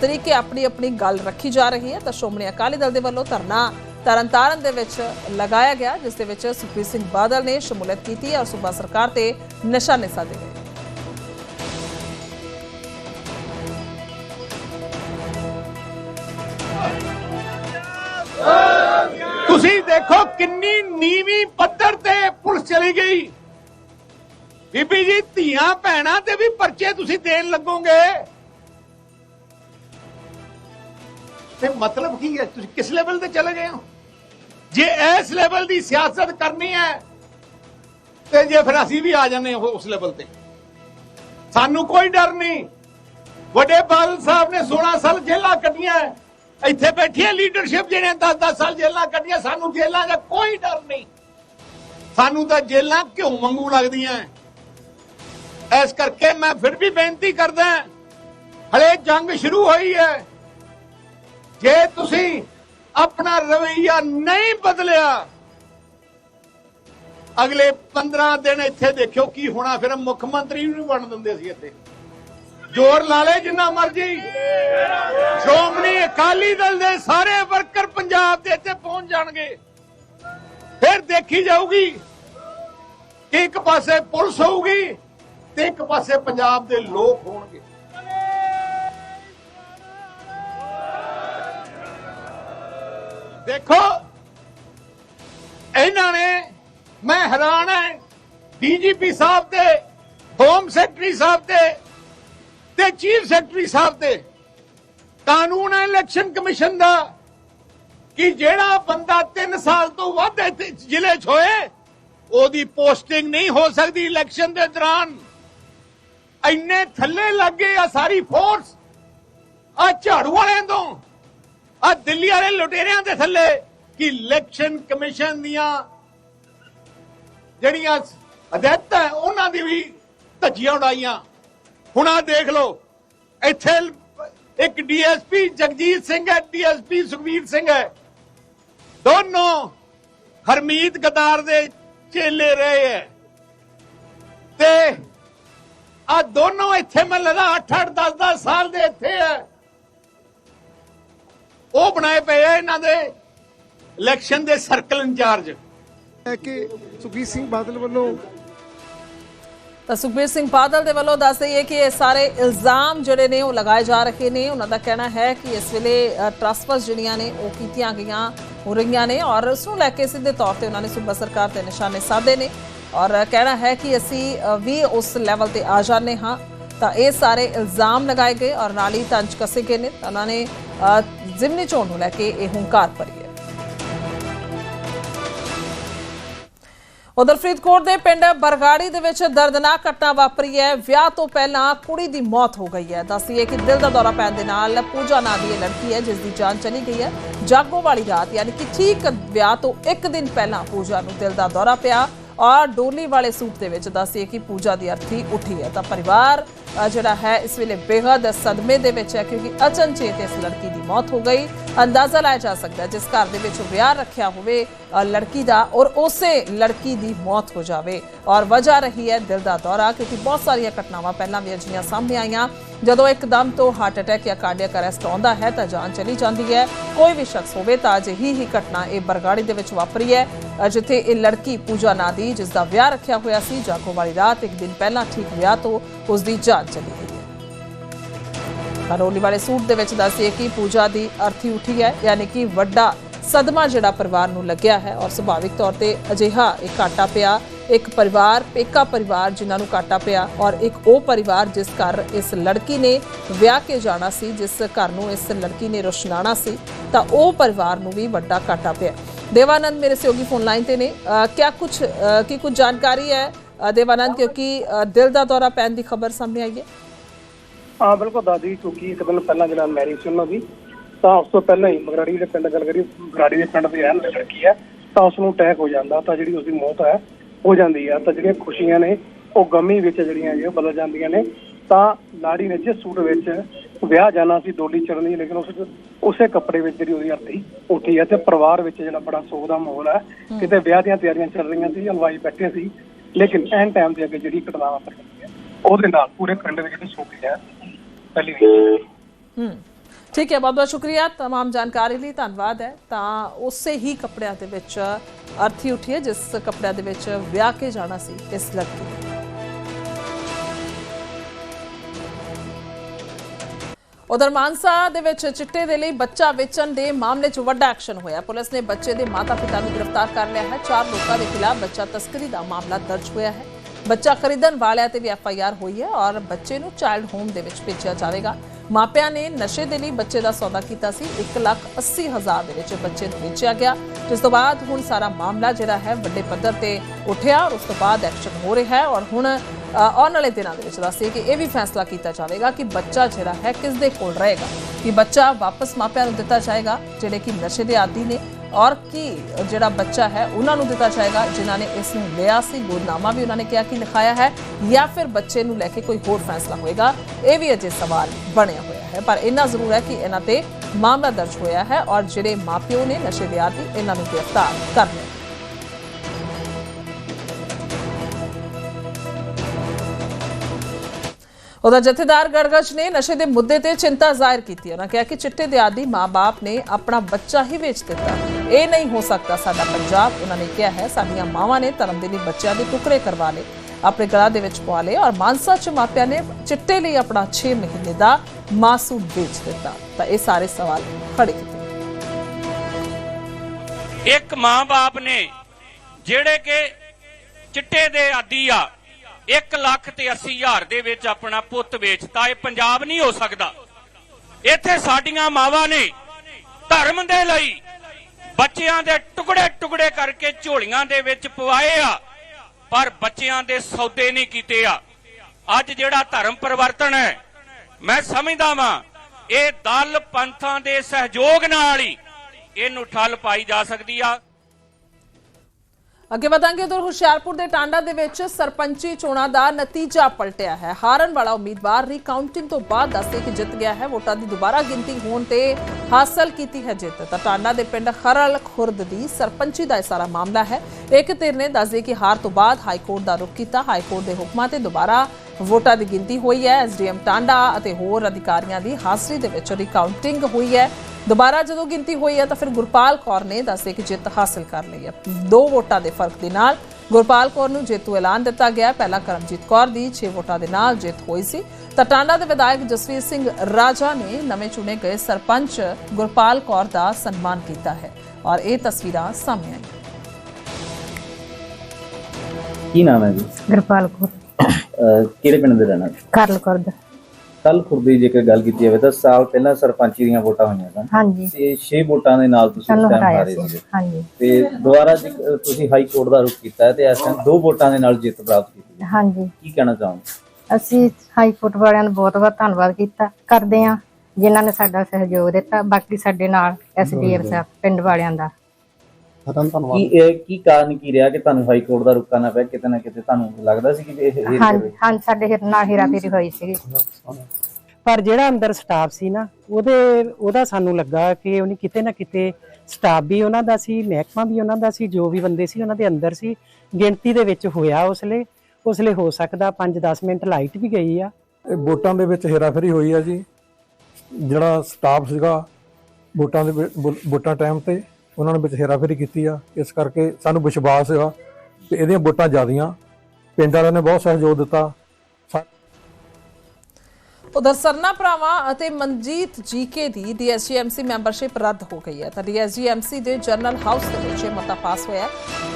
ਤਰੀਕੇ ਆਪਣੀ ਆਪਣੀ ਗੱਲ ਰੱਖੀ ਜਾ ਰਹੀ ਹੈ। ਤਾਂ ਸ਼੍ਰੋਮਣੀ ਅਕਾਲੀ ਦਲ ਦੇ ਵੱਲੋਂ ਧਰਨਾ ਤਰਨਤਾਰਨ ਦੇ ਵਿੱਚ ਲਗਾਇਆ ਗਿਆ, ਜਿਸ ਦੇ ਵਿੱਚ ਸੁਖਬੀਰ ਸਿੰਘ ਬਾਦਲ ਨੇ ਸ਼ਮੂਲੀਅਤ ਕੀਤੀ ਔਰ ਸੂਬਾ ਸਰਕਾਰ ਤੇ ਨਿਸ਼ਾਨੇ ਸਾਧੇ ਗਏ ਤੁਸੀਂ ਦੇਖੋ ਕਿੰਨੀ ਨੀਵੀਂ ਪੱਧਰ ਤੇ ਪੁਲਿਸ ਚਲੀ ਗਈ। ਬੀਬੀ ਜੀ ਧੀਆਂ ਭੈਣਾਂ ਤੇ ਵੀ ਪਰਚੇ ਤੁਸੀਂ ਦੇਣ ਲੱਗੋਗੇ। ਤੇ ਮਤਲਬ ਕੀ ਹੈ? ਤੁਸੀਂ ਕਿਸ ਲੈਵਲ ਤੇ ਚਲੇ ਗਏ ਹੋ? ਜੇ ਇਸ ਲੈਵਲ ਦੀ ਸਿਆਸਤ ਕਰਨੀ ਹੈ, ਤੇ ਜੇ ਫਿਰ ਅਸੀਂ ਵੀ ਆ ਜਾਂਦੇ ਹਾਂ ਉਸ ਲੈਵਲ ਤੇ। ਸਾਨੂੰ ਕੋਈ ਡਰ ਨਹੀਂ। ਵੱਡੇ ਬਾਦਲ ਸਾਹਿਬ ਨੇ 16 ਸਾਲ ਜੇਲ੍ਹਾਂ ਕੱਢੀਆਂ। ਇੱਥੇ ਬੈਠੀ ਲੀਡਰਸ਼ਿਪ ਜਿਹਨੇ 10-10 ਸਾਲ ਜੇਲ੍ਹਾਂ ਕੱਢੀਆਂ, ਸਾਨੂੰ ਜੇਲਾਂ ਦਾ ਕੋਈ ਡਰ ਨਹੀਂ। ਸਾਨੂੰ ਤਾਂ ਜੇਲਾਂ ਕਿਉਂ ਮੰਗੂ ਲੱਗਦੀਆਂ। ਇਸ ਕਰਕੇ ਮੈਂ ਫਿਰ ਵੀ ਬੇਨਤੀ ਕਰਦਾ ਹਲੇ ਜੰਗ ਸ਼ੁਰੂ ਹੋਈ ਹੈ। ਜੇ ਤੁਸੀਂ ਆਪਣਾ ਰਵਈਆ ਨਹੀਂ ਬਦਲਿਆ, ਅਗਲੇ 15 ਦਿਨ ਇੱਥੇ ਦੇਖਿਓ ਕੀ ਹੋਣਾ, ਫਿਰ ਮੁੱਖ ਮੰਤਰੀ ਨੂੰ ਬਣ ਦਿੰਦੇ ਸੀ ਇੱਥੇ। ਜ਼ੋਰ ਲਾ ਲੈ ਜਿੰਨਾ ਮਰਜ਼ੀ। ਸ਼੍ਰੋਮਣੀ ਅਕਾਲੀ ਦਲ ਦੇ ਸਾਰੇ ਵਰਕਰ ਪੰਜਾਬ ਦੇ ਇੱਥੇ ਪਹੁੰਚ ਜਾਣਗੇ। ਫਿਰ ਦੇਖੀ ਜਾਊਗੀ ਕਿ ਇੱਕ ਪਾਸੇ ਪੁਲਿਸ ਹੋਊਗੀ ਤੇ ਇੱਕ ਪਾਸੇ ਪੰਜਾਬ ਦੇ ਲੋਕ ਹੋਣਗੇ। ਦੇਖੋ, ਇਹਨਾਂ ਨੇ, ਮੈਂ ਹੈਰਾਨ ਹੈ, ਡੀਜੀਪੀ ਸਾਹਿਬ ਤੇ ਹੋਮ ਸੈਕਟਰੀ ਸਾਹਿਬ ਤੇ ਤੇ ਚੀਫ ਸੈਕਟਰੀ ਸਾਹਿਬ ਤੇ ਕਾਨੂੰਨ ਹੈ ਇਲੈਕਸ਼ਨ ਕਮਿਸ਼ਨ ਦਾ ਕਿ ਜਿਹੜਾ ਬੰਦਾ 3 ਸਾਲ ਤੋਂ ਵੱਧ ਜ਼ਿਲ੍ਹੇ 'ਚ ਹੋਏ, ਉਹਦੀ ਪੋਸਟਿੰਗ ਨਹੀਂ ਹੋ ਸਕਦੀ ਇਲੈਕਸ਼ਨ ਦੇ ਦੌਰਾਨ। ਇੰਨੇ ਥੱਲੇ ਲੱਗੇ ਆ ਸਾਰੀ ਫੋਰਸ ਆ ਝਾੜੂ ਵਾਲਿਆਂ ਤੋਂ। ਆ ਦਿੱਲੀ ਵਾਲੇ ਲੁਟੇਰਿਆਂ ਦੇ ਥੱਲੇ ਕਿ ਇਲੈਕਸ਼ਨ ਕਮਿਸ਼ਨ ਦੀਆਂ ਜਿਹੜੀਆਂ ਹਦਾਇਤਾਂ ਉਹਨਾਂ ਦੀ ਵੀ ਧੱਜੀਆਂ ਉਡਾਈਆਂ। ਹੁਣ ਆ ਦੇਖ ਲਓ, ਇੱਥੇ ਇੱਕ ਡੀਐਸਪੀ ਜਗਜੀਤ ਸਿੰਘ ਹੈ, ਡੀਐਸਪੀ ਸੁਖਵੀਰ ਸਿੰਘ ਹੈ। ਦੋਨੋਂ ਹਰਮੀਤ ਗਦਾਰ ਦੇ ਚੇਲੇ ਰਹੇ ਹੈ। ਤੇ ਆ ਦੋਨੋਂ ਇੱਥੇ ਮੈਂ ਲਗਾ 8 8 10 10 ਸਾਲ ਦੇ ਇੱਥੇ ਹੈ ਉਹ ਬਣਾਏ ਪਏ ਆ ਇਹਨਾਂ ਦੇ ਇਲੈਕਸ਼ਨ ਦੇ ਸਰਕਲ ਇੰਚਾਰਜ। ਹੈ ਕਿ ਸੁਖਬੀਰ ਸਿੰਘ ਬਾਦਲ ਵੱਲੋਂ ਤਾਂ ਸੁਖਬੀਰ ਸਿੰਘ ਬਾਦਲ ਦੇ ਵੱਲੋਂ ਦੱਸ ਦਈਏ ਕਿ ਇਹ ਸਾਰੇ ਇਲਜ਼ਾਮ ਜਿਹੜੇ ਨੇ ਉਹ ਲਗਾਏ ਜਾ ਰਹੇ ਨੇ। ਉਹਨਾਂ ਦਾ ਕਹਿਣਾ ਹੈ ਕਿ ਇਸ ਵੇਲੇ ਟ੍ਰਾਂਸਫਰਸ ਜਿਹੜੀਆਂ ਨੇ ਉਹ ਕੀਤੀਆਂ ਗਈਆਂ ਹੋ ਰਹੀਆਂ ਨੇ ਔਰ ਉਸ ਨੂੰ ਲੈ ਕੇ ਸਿੱਧੇ ਤੌਰ ਤੇ ਉਹਨਾਂ ਨੇ ਸੂਬਾ ਸਰਕਾਰ ਤੇ ਨਿਸ਼ਾਨੇ ਸਾਧੇ ਨੇ। ਔਰ ਕਹਿਣਾ ਹੈ ਕਿ ਅਸੀਂ ਵੀ ਉਸ ਲੈਵਲ ਤੇ ਆ ਜਾਂਦੇ ਹਾਂ। ਤਾਂ ਇਹ ਸਾਰੇ ਇਲਜ਼ਾਮ ਲਗਾਏ ਗਏ ਔਰ ਨਾਲ ਹੀ ਤੰਜ ਕਸੇ ਗਏ ਨੇ। ਉਹਨਾਂ ਨੇ ਜ਼ਿਮਨੀ ਚੋਣ ਨੂੰ ਲੈ ਕੇ ਇਹ ਹੰਕਾਰ ਭਰੀ ਹੈ। ਉਧਰ ਫਰੀਦਕੋਟ ਦੇ ਪਿੰਡ ਬਰਗਾੜੀ ਦੇ ਵਿੱਚ ਦਰਦਨਾਕ ਘਟਨਾ ਵਾਪਰੀ ਹੈ। ਵਿਆਹ ਤੋਂ ਪਹਿਲਾਂ ਕੁੜੀ ਦੀ ਮੌਤ ਹੋ ਗਈ ਹੈ। ਦੱਸੀਏ ਕਿ ਦਿਲ ਦਾ ਦੌਰਾ ਪੈਣ ਦੇ ਨਾਲ ਪੂਜਾ ਨਾਂ ਦੀ ਇਹ ਲੜਕੀ ਹੈ ਜਿਸ ਦੀ ਜਾਨ ਚਲੀ ਗਈ ਹੈ। ਜਾਗੋ ਵਾਲੀ ਰਾਤ, ਯਾਨੀ ਕਿ ਠੀਕ ਵਿਆਹ ਤੋਂ ਇੱਕ ਦਿਨ ਪਹਿਲਾਂ ਪੂਜਾ ਨੂੰ ਦਿਲ ਦਾ ਦੌਰਾ ਪਿਆ। ਔਰ ਡੋਲੀ ਵਾਲੇ ਸੂਟ ਦੇ ਵਿੱਚ ਦੱਸੀਏ ਕਿ ਪੂਜਾ ਦੀ ਅਰਥੀ ਉੱਠੀ ਹੈ। ਤਾਂ ਪਰਿਵਾਰ ਜਿਹੜਾ ਹੈ, ਇਸ ਵੇਲੇ ਬੇਹੱਦ ਸਦਮੇ ਦੇ ਵਿੱਚ ਹੈ ਕਿਉਂਕਿ ਅਚਨਚੇਤ ਇਸ ਲੜਕੀ ਦੀ ਮੌਤ ਹੋ ਗਈ। ਅੰਦਾਜ਼ਾ ਲਾਇਆ ਜਾ ਸਕਦਾ ਜਿਸ ਘਰ ਦੇ ਵਿੱਚ ਵਿਆਹ ਰੱਖਿਆ ਹੋਵੇ ਲੜਕੀ ਦਾ ਔਰ ਉਸੇ ਲੜਕੀ ਦੀ ਮੌਤ ਹੋ ਜਾਵੇ। ਔਰ ਵਜ੍ਹਾ ਰਹੀ ਹੈ ਦਿਲ ਦਾ ਦੌਰਾ ਕਿਉਂਕਿ ਬਹੁਤ ਸਾਰੀਆਂ ਘਟਨਾਵਾਂ ਪਹਿਲਾਂ ਵੀ ਅਜਿਹੀਆਂ ਸਾਹਮਣੇ ਆਈਆਂ। ਜਦੋਂ ਇੱਕਦਮ ਤੋਂ ਹਾਰਟ ਅਟੈਕ ਜਾਂ ਕਾਰਡੀਅਕ ਅਰੈਸਟ ਆਉਂਦਾ ਹੈ ਤਾਂ ਜਾਨ ਚਲੀ ਜਾਂਦੀ ਹੈ। ਕੋਈ ਵੀ ਸ਼ਖਸ ਹੋਵੇ ਤਾਂ ਅਜਿਹੀ ਹੀ ਘਟਨਾ ਇਹ ਬਰਗਾੜੀ ਦੇ ਵਿੱਚ ਵਾਪਰੀ ਹੈ। ਜਿੱਥੇ ਇਹ ਲੜਕੀ ਪੂਜਾ ਨਾਂ ਜਿਸ ਦਾ ਵਿਆਹ ਰੱਖਿਆ ਹੋਇਆ ਸੀ, ਜਾਗੋ ਵਾਲੀ ਰਾਤ ਇੱਕ ਦਿਨ ਪਹਿਲਾਂ ਠੀਕ ਵਿਆਹ ਤੋਂ ਉਸ ਦੀ ਜਾਨ ਚਲੀ ਗਈ ਹੈ। ਕਰੋਲੀ ਵਾਲੇ ਸੂਟ ਦੇ ਵਿੱਚ ਦੱਸਿਏ ਕਿ ਪੂਜਾ ਦੀ ਅਰਥੀ ਉਠੀ ਹੈ, ਯਾਨੀ ਕਿ ਵੱਡਾ ਸਦਮਾ ਜਿਹੜਾ ਪਰਿਵਾਰ ਨੂੰ ਲੱਗਿਆ ਹੈ ਔਰ ਸੁਭਾਵਿਕ ਤੌਰ ਤੇ ਅਜਿਹਾ ਇਹ ਘਾਟਾ ਪਿਆ ਇੱਕ ਪਰਿਵਾਰ, ਪੇਕਾ ਪਰਿਵਾਰ ਜਿਨ੍ਹਾਂ ਨੂੰ ਘਾਟਾ ਪਿਆ ਔਰ ਇੱਕ ਉਹ ਪਰਿਵਾਰ ਜਿਸ ਘਰ ਇਸ ਲੜਕੀ ਨੇ ਵਿਆਹ ਕੇ ਜਾਣਾ ਸੀ, ਜਿਸ ਘਰ ਨੂੰ ਇਸ ਲੜਕੀ ਨੇ ਰੋਸ਼ਨਾਣਾ ਸੀ, ਤਾਂ ਉਹ ਪਰਿਵਾਰ ਨੂੰ ਵੀ ਵੱਡਾ ਘਾਟਾ ਪਿਆ। ਦੇਵਾਨੰਦ ਮੇਰੇ ਸਹਿਯੋਗੀ ਫੋਨ ਲਾਈਨ ਤੇ ਨੇ। ਕਿਆ ਕੁਝ ਕੀ ਕੁਝ ਜਾਣਕਾਰੀ ਹੈ? ਦੇਵਾਨੰਦ, ਕਿਉਂਕਿ ਦਿਲ ਦਾ ਦੌਰਾ ਪੈਣ ਦੀ ਖਬਰ ਸਾਹਮਣੇ ਆਈ ਹੈ। ਹਾਂ, ਬਿਲਕੁਲ ਦਾਦੀ, ਕਿਉਂਕਿ ਇੱਕ ਦਿਨ ਪਹਿਲਾਂ ਜਿਹੜਾ ਮੈਰਿਜ ਸੀ ਉਹਨਾਂ ਦੀ, ਤਾਂ ਉਸ ਤੋਂ ਪਹਿਲਾਂ ਹੀ ਮਗਰਾੜੀ ਦੇ ਪਿੰਡ, ਗੱਲ ਕਰੀ ਮਗਰਾੜੀ ਦੇ ਪਿੰਡ ਦੀ ਰਹਿਣ ਵਾਲੀ ਲੜਕੀ ਹੈ, ਤਾਂ ਉਸ ਨੂੰ ਅਟੈਕ ਹੋ ਜਾਂਦਾ, ਤਾਂ ਜਿਹੜੀ ਉਸਦੀ ਮੌਤ ਹੈ ਹੋ ਜਾਂਦੀ ਹੈ ਤਾਂ ਜਿਹੜੀਆਂ ਖੁਸ਼ੀਆਂ ਨੇ ਉਹ ਗਮੀ ਵਿੱਚ ਜਿਹੜੀਆਂ ਹੈਗੀਆਂ ਬਦਲ ਜਾਂਦੀਆਂ ਨੇ ਤਾਂ ਲਾੜੀ ਨੇ ਜਿਸ ਸੂਟ ਵਿੱਚ ਵਿਆਹ ਜਾਣਾ ਸੀ ਡੋਲੀ ਚੜਨੀ ਲੇਕਿਨ ਉਸ ਉਸੇ ਕੱਪੜੇ ਵਿੱਚ ਜਿਹੜੀ ਉਹਦੀ ਅਰਥੀ ਉੱਠੀ ਹੈ ਤੇ ਪਰਿਵਾਰ ਵਿੱਚ ਜਿਹੜਾ ਬੜਾ ਸੋਗ ਦਾ ਮਾਹੌਲ ਹੈ। ਕਿਤੇ ਵਿਆਹ ਦੀਆਂ ਤਿਆਰੀਆਂ ਚੱਲ ਰਹੀਆਂ ਸੀ ਹਲਵਾਈ ਬੈਠੇ ਸੀ ਲੇਕਿਨ ਐਨ ਟਾਈਮ ਦੇ ਅੱਗੇ ਜਿਹੜੀ ਘਟਨਾ ਵਾਪਰ ਗਈ ਹੈ ਉਹਦੇ ਨਾਲ ਪੂਰੇ ਪਿੰਡ ਵਿੱਚ ਜਿਹੜੀ ਸੋਗ ਹੈ ਪਹਿਲੀ ਵੀ ਹੂੰ। ਠੀਕ ਹੈ ਬਹੁਤ ਬਹੁਤ ਸ਼ੁਕਰੀਆ तमाम ਜਾਣਕਾਰੀ ਲਈ ਧੰਨਵਾਦ ਹੈ ਤਾਂ ਉਸੇ ਹੀ ਕੱਪੜਿਆਂ ਦੇ ਵਿੱਚ ਅਰਥੀ ਉੱਠੀ ਹੈ ਜਿਸ ਕੱਪੜਿਆਂ ਦੇ ਵਿੱਚ ਵਿਆਹ ਕੇ ਜਾਣਾ ਸੀ ਇਸ ਲੜਕੀ ਨੇ ਉਧਰ ਮਾਨਸਾ ਦੇ ਵਿੱਚ ਚਿੱਟੇ ਦੇ ਲਈ ਬੱਚਾ ਵੇਚਣ ਦੇ ਮਾਮਲੇ 'ਚ ਵੱਡਾ ਐਕਸ਼ਨ ਹੋਇਆ ਪੁਲਿਸ ਨੇ ਬੱਚੇ ਦੇ ਮਾਤਾ-ਪਿਤਾ ਨੂੰ ਗ੍ਰਿਫਤਾਰ ਕਰ ਲਿਆ ਹੈ ਚਾਰ ਲੋਕਾਂ ਦੇ ਖਿਲਾਫ ਬੱਚਾ ਤਸਕਰੀ ਦਾ ਮਾਮਲਾ ਦਰਜ ਹੋਇਆ ਹੈ ਬੱਚਾ ਖਰੀਦਣ ਵਾਲਿਆਂ ਤੇ ਵੀ ਐਫ ਆਈ ਆਰ ਹੋਈ ਹੈ ਔਰ ਬੱਚੇ ਨੂੰ ਚਾਈਲਡ ਹੋਮ ਦੇ ਵਿੱਚ ਭੇਜਿਆ ਜਾਵੇਗਾ ਮਾਪਿਆਂ ਨੇ ਨਸ਼ੇ ਦੇ ਲਈ ਬੱਚੇ ਦਾ ਸੌਦਾ ਕੀਤਾ ਸੀ। 1 ਲੱਖ 80 ਹਜ਼ਾਰ ਦੇ ਵਿੱਚ ਬੱਚੇ ਨੂੰ ਵੇਚਿਆ ਗਿਆ। ਜਿਸ ਤੋਂ ਬਾਅਦ ਹੁਣ ਸਾਰਾ ਮਾਮਲਾ ਜਿਹੜਾ ਹੈ ਵੱਡੇ ਪੱਧਰ ਤੇ ਉੱਠਿਆ ਔਰ ਉਸ ਤੋਂ ਬਾਅਦ ਐਕਸ਼ਨ ਹੋ ਰਿਹਾ ਹੈ। ਔਰ ਹੁਣ ਆਉਣ ਵਾਲੇ ਦਿਨਾਂ ਦੇ ਵਿੱਚ ਦੱਸਿਏ ਕਿ ਇਹ ਵੀ ਫੈਸਲਾ ਕੀਤਾ ਜਾਵੇਗਾ ਕਿ ਬੱਚਾ ਜਿਹੜਾ ਹੈ ਕਿਸ ਦੇ ਕੋਲ ਰਹੇਗਾ। ਕਿ ਬੱਚਾ ਵਾਪਸ ਮਾਪਿਆਂ ਨੂੰ ਦਿੱਤਾ ਜਾਏਗਾ, ਜਿਹੜੇ ਕਿ ਨਸ਼ੇ ਦੇ ਆਦੀ ਨੇ। ਔਰ ਕੀ ਜਿਹੜਾ ਬੱਚਾ ਹੈ, ਉਹਨਾਂ ਨੂੰ ਦਿੱਤਾ ਜਾਏਗਾ, ਜਿਨ੍ਹਾਂ ਨੇ ਇਸ ਨੂੰ ਲਿਆ ਸੀ ਗੋਦਨਾਮਾ ਵੀ ਉਹਨਾਂ ਨੇ ਕਿਹਾ ਕਿ ਲਿਖਾਇਆ ਹੈ, ਜਾਂ ਫਿਰ ਬੱਚੇ ਨੂੰ ਲੈ ਕੇ ਕੋਈ ਹੋਰ ਫੈਸਲਾ ਹੋਏਗਾ, ਇਹ ਵੀ ਅਜੇ ਸਵਾਲ ਬਣਿਆ ਹੋਇਆ ਹੈ। ਪਰ ਇੰਨਾ ਜ਼ਰੂਰ ਹੈ ਕਿ ਇਹਨਾਂ ਤੇ ਮਾਮਲਾ ਦਰਜ ਹੋਇਆ ਹੈ ਔਰ ਜਿਹੜੇ ਮਾਪਿਓ ਨੇ ਨਸ਼ੇ ਦੇ ਆਦੀ, ਇਹਨਾਂ ਨੂੰ ਗ੍ਰਿਫਤਾਰ ਕਰ ਲਿਆ। ਉਹਦਾ ਜਥੇਦਾਰ ਗੜਗੜ ਨੇ ਨਸ਼ੇ ਦੇ ਮੁੱਦੇ ਤੇ ਚਿੰਤਾ ਜ਼ਾਹਿਰ ਕੀਤੀ ਉਹਨਾਂ ਕਿਹਾ ਕਿ ਚਿੱਟੇ ਦੇ ਆਦੀ ਮਾਪੇ ਨੇ ਆਪਣਾ ਬੱਚਾ ਹੀ ਵੇਚ ਦਿੱਤਾ। ਇਹ ਨਹੀਂ ਹੋ ਸਕਦਾ ਸਾਡਾ ਪੰਜਾਬ, ਉਹਨਾਂ ਨੇ ਕਿਹਾ ਹੈ, ਸਾਡੀਆਂ ਮਾਵਾਂ ਨੇ ਧਰਮ ਦੇ ਲਈ ਬੱਚਿਆਂ ਦੇ ਟੁਕੜੇ ਕਰਵਾ ਲਏ, ਆਪਣੇ ਗਲਾ ਦੇ ਵਿੱਚ ਪਵਾ ਲਏ ਔਰ ਮਾਨਸਾ ਚ ਮਾਪਿਆਂ ਨੇ ਚਿੱਟੇ ਲਈ ਆਪਣਾ 6 ਮਹੀਨੇ ਦਾ ਮਾਸੂਮ ਵੇਚ ਦਿੱਤਾ। ਤਾਂ ਇਹ ਸਾਰੇ ਸਵਾਲ ਖੜੇ ਕੀਤੇ ਇੱਕ ਮਾਂ-ਬਾਪ ਨੇ ਜਿਹੜੇ ਕਿ ਚਿੱਟੇ ਦੇ ਆਦੀ ਆ 1 ਲੱਖ ਤੇ 80 ਹਜ਼ਾਰ ਦੇ ਵਿੱਚ ਆਪਣਾ ਪੁੱਤ ਵੇਚਤਾ, ਇਹ ਪੰਜਾਬ ਨਹੀਂ ਹੋ ਸਕਦਾ। ਇੱਥੇ ਸਾਡੀਆਂ ਮਾਵਾਂ ਨੇ ਧਰਮ ਦੇ ਲਈ ਬੱਚਿਆਂ ਦੇ ਟੁਕੜੇ ਟੁਕੜੇ ਕਰਕੇ ਝੋਲੀਆਂ ਦੇ ਵਿੱਚ ਪਵਾਏ ਆ, ਪਰ ਬੱਚਿਆਂ ਦੇ ਸੌਦੇ ਨਹੀਂ ਕੀਤੇ ਆ। ਅੱਜ ਜਿਹੜਾ ਧਰਮ ਪਰਿਵਰਤਨ ਹੈ, ਮੈਂ ਸਮਝਦਾ ਵਾਂ, ਇਹ ਦਲ ਪੰਥਾਂ ਦੇ ਸਹਿਯੋਗ ਨਾਲ ਹੀ ਇਹਨੂੰ ਠੱਲ ਪਾਈ ਜਾ ਸਕਦੀ ਆ। ਅੱਗੇ ਵਧਾਂਗੇ ਉਧਰ ਹੁਸ਼ਿਆਰਪੁਰ ਦੇ ਟਾਂਡਾ ਦੇ ਵਿੱਚ ਸਰਪੰਚੀ ਚੋਣਾਂ ਦਾ ਨਤੀਜਾ ਪਲਟਿਆ ਹੈ। ਹਾਰਨ ਵਾਲਾ ਉਮੀਦਵਾਰ ਰੀਕਾਊਂਟਿੰਗ ਤੋਂ ਬਾਅਦ ਦੱਸੇ ਕਿ ਜਿੱਤ ਗਿਆ ਹੈ। ਵੋਟਾਂ ਦੀ ਦੁਬਾਰਾ ਗਿਣਤੀ ਹੋਣ ਤੇ ਹਾਸਲ ਕੀਤੀ ਹੈ ਜਿੱਤ। ਤਾਂ ਟਾਂਡਾ ਦੇ ਪਿੰਡ ਖਰਲ ਖੁਰਦ ਦੀ ਸਰਪੰਚੀ ਦਾ ਇਹ ਸਾਰਾ ਮਾਮਲਾ ਹੈ। ਇੱਕ ਧਿਰ ਨੇ ਦੱਸੇ ਕਿ ਹਾਰ ਤੋਂ ਬਾਅਦ ਹਾਈ ਕੋਰਟ ਦਾ ਰੁਖ ਕੀਤਾ। ਹਾਈ ਕੋਰਟ ਦੇ ਹੁਕਮਾਂ ਤੇ ਦੁਬਾਰਾ ਵੋਟਾਂ ਦੀ ਗਿਣਤੀ ਹੋਈ ਹੈ। ਐਸਡੀਐਮ ਟਾਂਡਾ ਅਤੇ ਹੋਰ ਅਧਿਕਾਰੀਆਂ ਦੀ ਹਾਜ਼ਰੀ ਦੇ ਵਿੱਚ ਰੀਕਾਊਂਟਿੰਗ ਹੋਈ ਹੈ। ਦੁਬਾਰਾ ਜਦੋਂ ਗਿਣਤੀ ਹੋਈ ਹੈ ਤਾਂ ਫਿਰ ਗੁਰਪਾਲ ਕੌਰ ਨੇ ਦੱਸੇ ਕਿ ਜਿੱਤ ਹਾਸਲ ਕਰ ਲਈ ਹੈ। ਦੋ ਵੋਟਾਂ ਦੇ ਫ਼ਰਕ ਦੇ ਨਾਲ ਗੁਰਪਾਲ ਕੌਰ ਨੂੰ ਜੇਤੂ ਐਲਾਨ ਦਿੱਤਾ ਗਿਆ ਪਹਿਲਾਂ ਕਰਮਜੀਤ ਕੌਰ ਦੀ 6 ਵੋਟਾਂ ਦੇ ਨਾਲ ਜਿੱਤ ਹੋਈ ਸੀ। ਤਾਂ ਟਾਂਡਾ ਦੇ ਵਿਧਾਇਕ ਜਸਵੀਰ ਸਿੰਘ ਰਾਜਾ ਨੇ ਨਵੇਂ ਚੁਣੇ ਗਏ ਸਰਪੰਚ ਗੁਰਪਾਲ ਕੌਰ ਦਾ ਸਨਮਾਨ ਕੀਤਾ ਹੈ ਔਰ ਇਹ ਤਸਵੀਰਾਂ ਸਾਹਮਣੇ ਆਈਆਂ। ਕੀ ਨਾਮ ਹੈ ਜੀ? ਗੁਰਪਾਲ ਕੌਰ। ਅਹ ਕਿਹੜੇ ਪਿੰਡ ਦੇ ਰਹਿਣਾ ਕਰਲ ਕਰਦ ਕੱਲ ਖੁਰਦੀ ਜੇਕਰ ਗੱਲ ਕੀਤੀ ਜਾਵੇ ਤਾਂ ਸਾਲ ਪਹਿਲਾਂ ਸਰਪੰਚੀ ਦੀਆਂ ਵੋਟਾਂ ਹੋਈਆਂ ਸਨ। ਹਾਂਜੀ। ਤੇ 6 ਵੋਟਾਂ ਦੇ ਨਾਲ ਤੁਸੀਂ ਸਾਨੂੰ ਟਾਈਮ ਹਟਾਇਆ ਹਾਰੇ ਸੀ। ਸੀਗੇ। ਹਾਂਜੀ। ਤੇ ਦੁਬਾਰਾ ਜੇ ਤੁਸੀਂ ਹਾਈ ਕੋਰਟ ਦਾ ਰੁਖ ਕੀਤਾ ਹੈ ਤੇ ਇਸ ਟਾਈਮ ਦੋ ਵੋਟਾਂ ਦੇ ਨਾਲ ਜਿੱਤ ਪ੍ਰਾਪਤ ਕੀਤੀ ਹੈ। ਹਾਂਜੀ। ਕੀ ਕਹਿਣਾ ਚਾਹੋਗੇ? ਅਸੀਂ ਹਾਈ ਕੋਰਟ ਵਾਲਿਆਂ ਦਾ ਬਹੁਤ ਬਹੁਤ ਧੰਨਵਾਦ ਕੀਤਾ। ਕਰਦੇ ਹਾਂ। ਜਿਨ੍ਹਾਂ ਨੇ ਸਾਡਾ ਸਹਿਯੋਗ ਦਿੱਤਾ। ਬਾਕੀ ਸਾਡੇ ਨਾਲ ਐਸਡੀਐਮ ਸਾਹਿਬ ਪਿੰਡ ਵਾਲਿਆਂ ਦਾ। ਕੀ ਇਹ ਕੀ ਕਾਰਨ ਕੀ ਰਿਹਾ ਕਿ ਤੁਹਾਨੂੰ ਹਾਈ ਕੋਰਟ ਦਾ ਰੁਕ ਕਰਨਾ ਪਿਆ? ਕਿਤੇ ਨਾ ਕਿਤੇ ਤੁਹਾਨੂੰ ਲੱਗਦਾ ਸੀ ਕਿ ਇਹ ਹੇਰ ਹਾਂਜੀ ਹਾਂਜੀ ਸਾਡੇ ਹਿਰ ਨਾਲ ਹੀਰਾ ਫੇਰੀ ਹੋਈ ਸੀ ਪਰ ਜਿਹੜਾ ਅੰਦਰ ਸਟਾਫ ਸੀ ਨਾ ਉਹਦੇ ਉਹਦਾ ਸਾਨੂੰ ਲੱਗਾ ਕਿ ਉਹਨੇ ਕਿਤੇ ਨਾ ਕਿਤੇ ਸਟਾਫ ਵੀ ਉਹਨਾਂ ਦਾ ਸੀ ਮਹਿਕਮਾ ਵੀ ਉਹਨਾਂ ਦਾ ਸੀ ਜੋ ਵੀ ਬੰਦੇ ਸੀ ਉਹਨਾਂ ਦੇ ਅੰਦਰ ਸੀ। ਗਿਣਤੀ ਦੇ ਵਿੱਚ ਹੋਇਆ ਉਸਲੇ ਉਸਲੇ ਹੋ ਸਕਦਾ 5-10 ਮਿੰਟ ਲਾਈਟ ਵੀ ਗਈ ਆ। ਇਹ ਵੋਟਾਂ ਦੇ ਵਿੱਚ ਹੇਰਾਫੇਰੀ ਹੋਈ ਆ ਜੀ। ਜਿਹੜਾ ਸਟਾਫ ਸੀਗਾ ਵੋਟਾਂ ਦੇ ਵੋਟਾਂ ਟਾਈਮ ਤੇ ਉਹਨਾਂ ਨੇ ਵਿੱਚ ਹੇਰਾਫੇਰੀ ਕੀਤੀ ਆ, ਇਸ ਕਰਕੇ ਸਾਨੂੰ ਵਿਸ਼ਵਾਸ ਆ ਕਿ ਇਹਦੀਆਂ ਵੋਟਾਂ ਜ਼ਿਆਦੀਆਂ, ਪਿੰਡ ਵਾਲਿਆਂ ਨੇ ਬਹੁਤ ਸਹਿਯੋਗ ਦਿੱਤਾ। ਉਧਰ ਸਰਨਾ ਭਰਾਵਾਂ ਅਤੇ ਮਨਜੀਤ ਜੀਕੇ ਦੀ ਡੀਐਸਜੀਐਮਸੀ ਮੈਂਬਰਸ਼ਿਪ ਰੱਦ ਹੋ ਗਈ ਹੈ। ਤਾਂ ਡੀਐਸਜੀਐਮਸੀ ਦੇ ਜਨਰਲ ਹਾਊਸ ਦੇ ਵਿੱਚ ਮਤਾ ਪਾਸ ਹੋਇਆ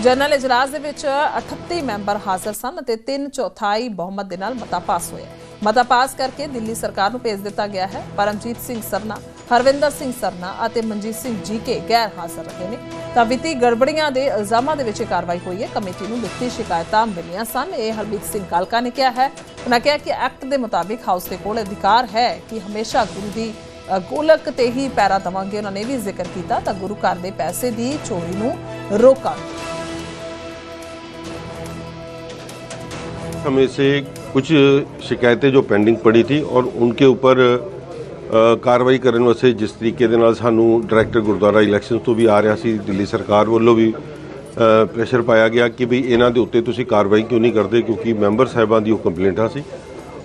ਜਨਰਲ ਇਜਲਾਸ ਦੇ ਵਿੱਚ 38 ਮੈਂਬਰ ਹਾਜ਼ਰ ਸਨ ਅਤੇ 3 ਚੌਥਾਈ ਬਹੁਮਤ ਦੇ ਨਾਲ ਮਤਾ ਪਾਸ ਹੋਇਆ ਮਤਾ ਪਾਸ ਕਰਕੇ ਦਿੱਲੀ ਸਰਕਾਰ ਨੂੰ ਭੇਜ ਦਿੱਤਾ ਗਿਆ ਹੈ। ਪਰਮਜੀਤ ਸਿੰਘ ਸਰਨਾ ਹਰਵਿੰਦਰ ਸਿੰਘ ਸਰਨਾ ਅਤੇ ਮਨਜੀਤ ਸਿੰਘ ਜੀਕੇ ਗੈਰ ਹਾਜ਼ਰ ਰਹੇ ਨੇ ਤਾਂ ਵਿੱਤੀ ਗੜਬੜੀਆਂ ਦੇ ਇਲਜ਼ਾਮਾਂ ਦੇ ਵਿੱਚ ਇਹ ਕਾਰਵਾਈ ਹੋਈ ਹੈ ਕਮੇਟੀ ਨੂੰ ਲਿਖਤੀ ਸ਼ਿਕਾਇਤਾਂ ਮਿਲੀਆਂ ਸਨ ਇਹ ਹਰਮੀਤ ਸਿੰਘ ਕਾਲਕਾ ਨੇ ਕਿਹਾ ਹੈ ਉਹਨਾਂ ਕਿਹਾ ਕਿ ਐਕਟ ਦੇ ਮੁਤਾਬਿਕ ਹਾਊਸ ਦੇ ਕੋਲ ਅਧਿਕਾਰ ਹੈ ਕਿ ਹਮੇਸ਼ਾ ਗੁਰੂ ਦੀ ਅ, ਗੋਲਕ ਤੇ ਹੀ ਪੈਰਾ ਦਵਾਂਗੇ ਉਹਨਾਂ ਨੇ ਵੀ ਜ਼ਿਕਰ ਕੀਤਾ ਤਾਂ ਗੁਰੂ ਘਰ ਦੇ ਪੈਸੇ ਦੀ ਚੋਰੀ ਨੂੰ ਰੋਕਾਂਗੇ हमें से कुछ शिकायतें जो पेंडिंग पड़ी थी और उनके ऊपर ਅ, ਕਾਰਵਾਈ ਕਰਨ ਵਾਸਤੇ ਜਿਸ ਤਰੀਕੇ ਦੇ ਨਾਲ ਸਾਨੂੰ ਡਾਇਰੈਕਟਰ ਗੁਰਦੁਆਰਾ ਇਲੈਕਸ਼ਨ ਤੋਂ ਵੀ ਆ ਰਿਹਾ ਸੀ, ਦਿੱਲੀ ਸਰਕਾਰ ਵੱਲੋਂ ਵੀ ਪ੍ਰੈਸ਼ਰ ਪਾਇਆ ਗਿਆ ਕਿ ਵੀ ਇਹਨਾਂ ਦੇ ਉੱਤੇ ਤੁਸੀਂ ਕਾਰਵਾਈ ਕਿਉਂ ਨਹੀਂ ਕਰਦੇ ਕਿਉਂਕਿ ਮੈਂਬਰ ਸਾਹਿਬਾਂ ਦੀ ਉਹ ਕੰਪਲੇਂਟਾਂ ਸੀ।